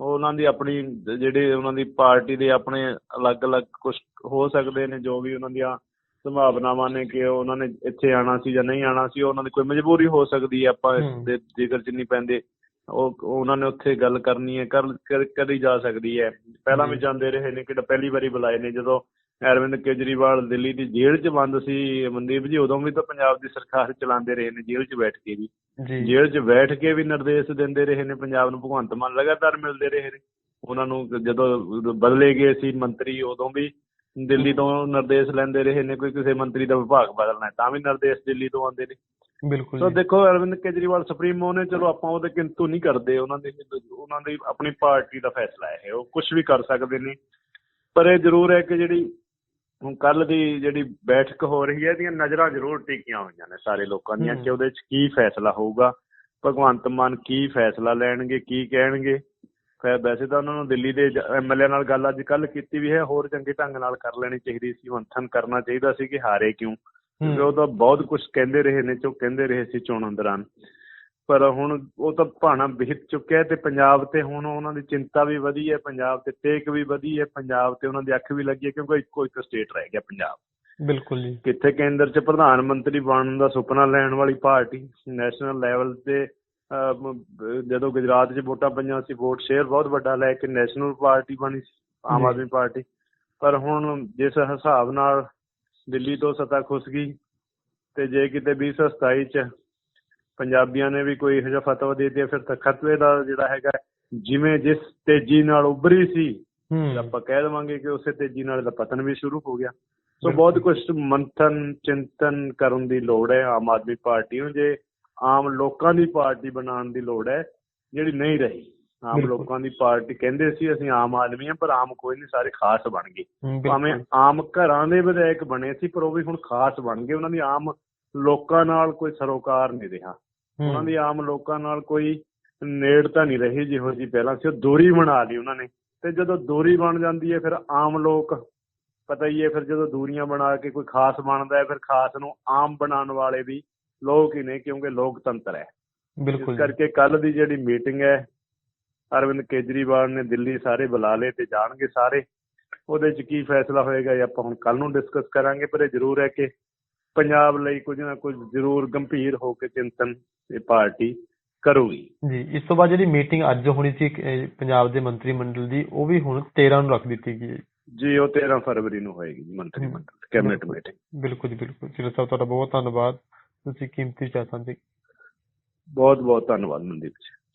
S2: ਉਹਨਾਂ ਦੀ ਆਪਣੀ ਜਿਹੜੇ ਉਹਨਾਂ ਦੀ ਪਾਰਟੀ ਦੇ ਆਪਣੇ ਅਲੱਗ-ਅਲੱਗ ਕੁਝ ਹੋ ਸਕਦੇ ਨੇ ਜੋ ਵੀ ਉਹਨਾਂ ਦੀਆਂ ਸੰਭਾਵਨਾਵਾਂ ਨੇ ਕਿ ਉਹਨਾਂ ਨੇ ਇੱਥੇ ਆਣਾ ਸੀ ਜਾਂ ਨਹੀਂ ਆਣਾ ਸੀ ਉਹਨਾਂ ਦੀ ਕੋਈ ਮਜਬੂਰੀ ਹੋ ਸਕਦੀ ਹੈ ਆਪਾਂ। ਦੇ ਜ਼ਿਕਰ 'ਚ ਨਹੀਂ ਪੈਂਦੇ ਉਹ ਉਹਨਾਂ ਨੇ ਉੱਥੇ ਗੱਲ ਕਰਨੀ ਹੈ ਕਰ ਕਰ- ਜਾ ਸਕਦੀ ਹੈ ਪਹਿਲਾਂ ਵੀ। ਜਾਂਦੇ ਰਹੇ ਨੇ ਕਿਹੜਾ ਪਹਿਲੀ ਵਾਰੀ ਬੁਲਾਏ ਨੇ ਜਦੋਂ ਅਰਵਿੰਦ ਕੇਜਰੀਵਾਲ ਦਿੱਲੀ ਦੀ ਜੇਲ੍ਹ 'ਚ ਬੰਦ ਸੀ। ਮਨਦੀਪ ਜੀ ਉਦੋਂ ਵੀ ਤਾਂ ਪੰਜਾਬ ਦੀ ਸਰਕਾਰ ਚਲਾਉਂਦੇ ਰਹੇ ਨੇ ਜੇਲ੍ਹ 'ਚ ਬੈਠ ਕੇ ਵੀ। ਜੇਲ੍ਹ 'ਚ ਬੈਠ ਕੇ ਵੀ ਨਿਰਦੇਸ਼ ਦਿੰਦੇ ਰਹੇ ਨੇ ਪੰਜਾਬ ਨੂੰ ਭਗਵੰਤ ਮਾਨ ਲਗਾਤਾਰ ਮਿਲਦੇ ਰਹੇ ਨੇ। ਉਹਨਾਂ ਨੂੰ ਜਦੋਂ ਬਦਲੇ ਗਏ ਸੀ ਮੰਤਰੀ ਉਦੋਂ ਵੀ ਦਿੱਲੀ ਤੋਂ ਨਿਰਦੇਸ਼ ਲੈਂਦੇ ਰਹੇ ਨੇ ਕੋਈ ਕਿਸੇ ਮੰਤਰੀ ਦਾ ਵਿਭਾਗ ਬਦਲਣਾ ਤਾਂ ਵੀ ਨਿਰਦੇਸ਼ ਦਿੱਲੀ ਤੋਂ ਆਉਂਦੇ ਨੇ।
S1: ਬਿਲਕੁਲ
S2: ਸੋ ਦੇਖੋ ਅਰਵਿੰਦ ਕੇਜਰੀਵਾਲ ਸੁਪਰੀਮੋ ਨੇ ਚਲੋ ਆਪਾਂ ਉਹਦੇ ਕਿੰਤੂ ਨਹੀਂ ਕਰਦੇ ਉਹਨਾਂ ਦੀ ਉਹਨਾਂ ਦੀ ਆਪਣੀ ਪਾਰਟੀ ਦਾ ਫੈਸਲਾ ਹੈ ਉਹ ਕੁਝ ਵੀ ਕਰ ਸਕਦੇ ਨੇ। ਪਰ ਇਹ ਜ਼ਰੂਰ ਹੈ ਕਿ ਜਿਹੜੀ ਹੁਣ ਕੱਲ ਦੀ ਜਿਹੜੀ ਬੈਠਕ ਹੋ ਰਹੀ ਹੈ ਇਹਦੀਆਂ ਨਜ਼ਰਾਂ ਜ਼ਰੂਰ ਟਿਕੀਆਂ ਹੋਈਆਂ ਨੇ ਸਾਰੇ ਲੋਕਾਂ ਦੀਆਂ। ਕਿ ਉਹਦੇ 'ਚ ਕੀ ਫੈਸਲਾ ਹੋਊਗਾ। ਭਗਵੰਤ ਮਾਨ ਕੀ ਫੈਸਲਾ ਲੈਣਗੇ ਕੀ ਕਹਿਣਗੇ? ਫਿਰ ਵੈਸੇ ਤਾਂ ਉਹਨਾਂ ਨੂੰ ਦਿੱਲੀ ਦੇ ਐਮਐਲਏ ਨਾਲ ਗੱਲ ਅੱਜ ਕੱਲ ਕੀਤੀ ਵੀ ਹੈ ਹੋਰ ਚੰਗੇ ਢੰਗ ਨਾਲ ਕਰ ਲੈਣੀ ਚਾਹੀਦੀ ਸੀ ਮੰਥਨ ਕਰਨਾ ਚਾਹੀਦਾ ਸੀ ਕਿ ਹਾਰੇ ਕਿਉਂ? ਕਿਉਂਕਿ ਉਹ ਤਾਂ ਬਹੁਤ ਕੁਝ ਕਹਿੰਦੇ ਰਹੇ ਨੇ ਜੋ ਕਹਿੰਦੇ ਰਹੇ ਸੀ ਚੋਣਾਂ ਦੌਰਾਨ ਪਰ ਹੁਣ ਉਹ ਤਾਂ ਭਾਣਾ ਵਿਹਿਤ ਚੁੱਕਿਆ ਤੇ ਪੰਜਾਬ ਤੇ ਹੁਣ ਉਹਨਾਂ ਦੀ ਚਿੰਤਾ ਵੀ ਵਧੀ ਹੈ ਪੰਜਾਬ ਤੇ ਟੇਕ ਵੀ ਵਧੀ ਹੈ ਪੰਜਾਬ ਤੇ ਉਹਨਾਂ ਦੀ ਅੱਖ ਵੀ ਲੱਗੀ ਹੈ ਕਿਉਂਕਿ ਇੱਕੋ ਇੱਕ ਸਟੇਟ ਰਹਿ ਗਿਆ ਪੰਜਾਬ।
S1: ਬਿਲਕੁਲ ਜੀ।
S2: ਕਿੱਥੇ ਕੇਂਦਰ 'ਚ ਪ੍ਰਧਾਨ ਮੰਤਰੀ ਬਣਨ ਦਾ ਸੁਪਨਾ ਲੈਣ ਵਾਲੀ ਪਾਰਟੀ ਨੈਸ਼ਨਲ ਲੈਵਲ ਤੇ ਜਦੋਂ ਗੁਜਰਾਤ 'ਚ ਵੋਟਾਂ ਪਈਆਂ ਸੀ ਵੋਟ ਸ਼ੇਅਰ ਬਹੁਤ ਵੱਡਾ ਲੈ ਕੇ ਨੈਸ਼ਨਲ ਪਾਰਟੀ ਬਣੀ ਸੀ ਆਮ। ਆਦਮੀ ਪਾਰਟੀ। ਪਰ ਹੁਣ ਜਿਸ ਹਿਸਾਬ ਨਾਲ ਦਿੱਲੀ ਤੋਂ ਸੱਤਾ ਖੁੱਸ ਗਈ ਤੇ ਜੇ ਕਿਤੇ 2027 'ਚ ਪੰਜਾਬੀਆਂ ਨੇ ਵੀ ਕੋਈ ਇਹੋ ਜਿਹਾ ਫਤਵਾ ਦੇ ਦਿੱਤਾ ਫਿਰ ਤਾਂ ਖਤਵੇ ਦਾ ਜਿਹੜਾ ਹੈਗਾ ਜਿਵੇਂ ਜਿਸ ਤੇਜ਼ੀ ਨਾਲ ਉੱਭਰੀ ਸੀ ਆਪਾਂ ਕਹਿ ਦੇਵਾਂਗੇ ਕਿ ਉਸੇ ਤੇਜ਼ੀ ਨਾਲ ਇਹਦਾ ਪਤਨ ਵੀ ਸ਼ੁਰੂ ਹੋ ਗਿਆ। ਸੋ। ਬਹੁਤ ਕੁਝ ਮੰਥਨ ਚਿੰਤਨ ਕਰਨ ਦੀ ਲੋੜ ਹੈ ਆਮ ਆਦਮੀ ਪਾਰਟੀ ਨੂੰ ਜੇ ਆਮ ਲੋਕਾਂ ਦੀ ਪਾਰਟੀ ਬਣਾਉਣ ਦੀ ਲੋੜ ਹੈ ਜਿਹੜੀ ਨਹੀਂ ਰਹੀ। ਆਮ। ਲੋਕਾਂ ਦੀ ਪਾਰਟੀ ਕਹਿੰਦੇ ਸੀ ਅਸੀਂ ਆਮ ਆਦਮੀ ਹਾਂ ਪਰ ਆਮ ਕੋਈ ਨਹੀਂ ਸਾਰੇ ਖਾਸ ਬਣ ਗਏ। ਭਾਵੇਂ ਆਮ ਘਰਾਂ ਦੇ ਵਿਧਾਇਕ ਬਣੇ ਸੀ ਪਰ ਉਹ ਵੀ ਹੁਣ ਖਾਸ ਬਣ ਗਏ। ਉਹਨਾਂ ਦੀ ਆਮ ਲੋਕਾਂ ਨਾਲ ਕੋਈ ਸਰੋਕਾਰ ਨਹੀਂ ਰਿਹਾ। ਉਹਨਾਂ ਦੀ ਆਮ ਲੋਕਾਂ ਨਾਲ ਕੋਈ ਨੇੜਤਾ ਨਹੀਂ ਰਹੀ ਜਿਹੋ ਜੀ ਪਹਿਲਾਂ ਸੀ ਉਹ ਦੂਰੀ ਬਣਾ ਲਈ ਉਹਨਾਂ ਨੇ। ਤੇ ਜਦੋਂ ਦੂਰੀ ਬਣ ਜਾਂਦੀ ਹੈ ਫਿਰ ਆਮ ਲੋਕ ਪਤਾ ਹੀ ਹੈ ਫਿਰ ਜਦੋਂ ਦੂਰੀਆਂ ਬਣਾ ਕੇ ਕੋਈ ਖਾਸ ਬਣਦਾ ਹੈ ਫਿਰ ਖਾਸ ਨੂੰ ਆਮ ਬਣਾਉਣ ਵਾਲੇ ਵੀ ਲੋਕ ਹੀ ਨੇ ਕਿਉਂਕਿ ਲੋਕਤੰਤਰ ਹੈ।
S1: ਬਿਲਕੁਲ
S2: ਇਸ ਕਰਕੇ ਕੱਲ ਦੀ ਜਿਹੜੀ ਮੀਟਿੰਗ ਹੈ ਅਰਵਿੰਦ ਕੇਜਰੀਵਾਲ ਨੇ ਦਿੱਲੀ ਸਾਰੇ ਬੁਲਾ ਲਏ ਤੇ ਜਾਣਗੇ ਸਾਰੇ। ਉਹਦੇ 'ਚ ਕੀ ਫੈਸਲਾ ਹੋਏਗਾ ਇਹ ਆਪਾਂ ਹੁਣ ਕੱਲ ਨੂੰ ਡਿਸਕਸ ਕਰਾਂਗੇ ਪਰ ਇਹ ਜ਼ਰੂਰ ਹੈ ਕਿ ਪੰਜਾਬ ਲਈ ਕੁਝ ਨਾ ਕੁਝ ਜ਼ਰੂਰ ਗੰਭੀਰ ਹੋ ਕੇ ਚਿੰਤਨ ਇਹ ਪਾਰਟੀ ਕਰੂਗੀ।
S1: ਜੀ ਇਸ ਤੋਂ ਬਾਅਦ ਜਿਹੜੀ ਮੀਟਿੰਗ ਅੱਜ ਹੋਣੀ ਸੀ ਪੰਜਾਬ ਦੇ ਮੰਤਰੀ ਮੰਡਲ ਦੀ ਉਹ ਵੀ ਹੁਣ 13 ਨੂੰ ਰੱਖ ਦਿੱਤੀ ਗਈ
S2: ਜੀ ਉਹ 13 ਫਰਵਰੀ ਨੂੰ ਹੋਏਗੀ ਜੀ ਮੰਤਰੀ। ਮੰਡਲ ਕੈਬਨਿਟ ਮੀਟਿੰਗ।
S1: ਬਿਲਕੁਲ ਜੀ ਬਿਲਕੁਲ। ਚਿਰ ਸਾਹਿਬ ਤੁਹਾਡਾ ਬਹੁਤ ਧੰਨਵਾਦ। ਤੁਸੀਂ ਕੀਮਤੀ ਵਿਚਾਰ ਸਾਂਝੇ
S2: ਬਹੁਤ ਬਹੁਤ ਧੰਨਵਾਦ ਮਨਦੀਪ ਜੀ।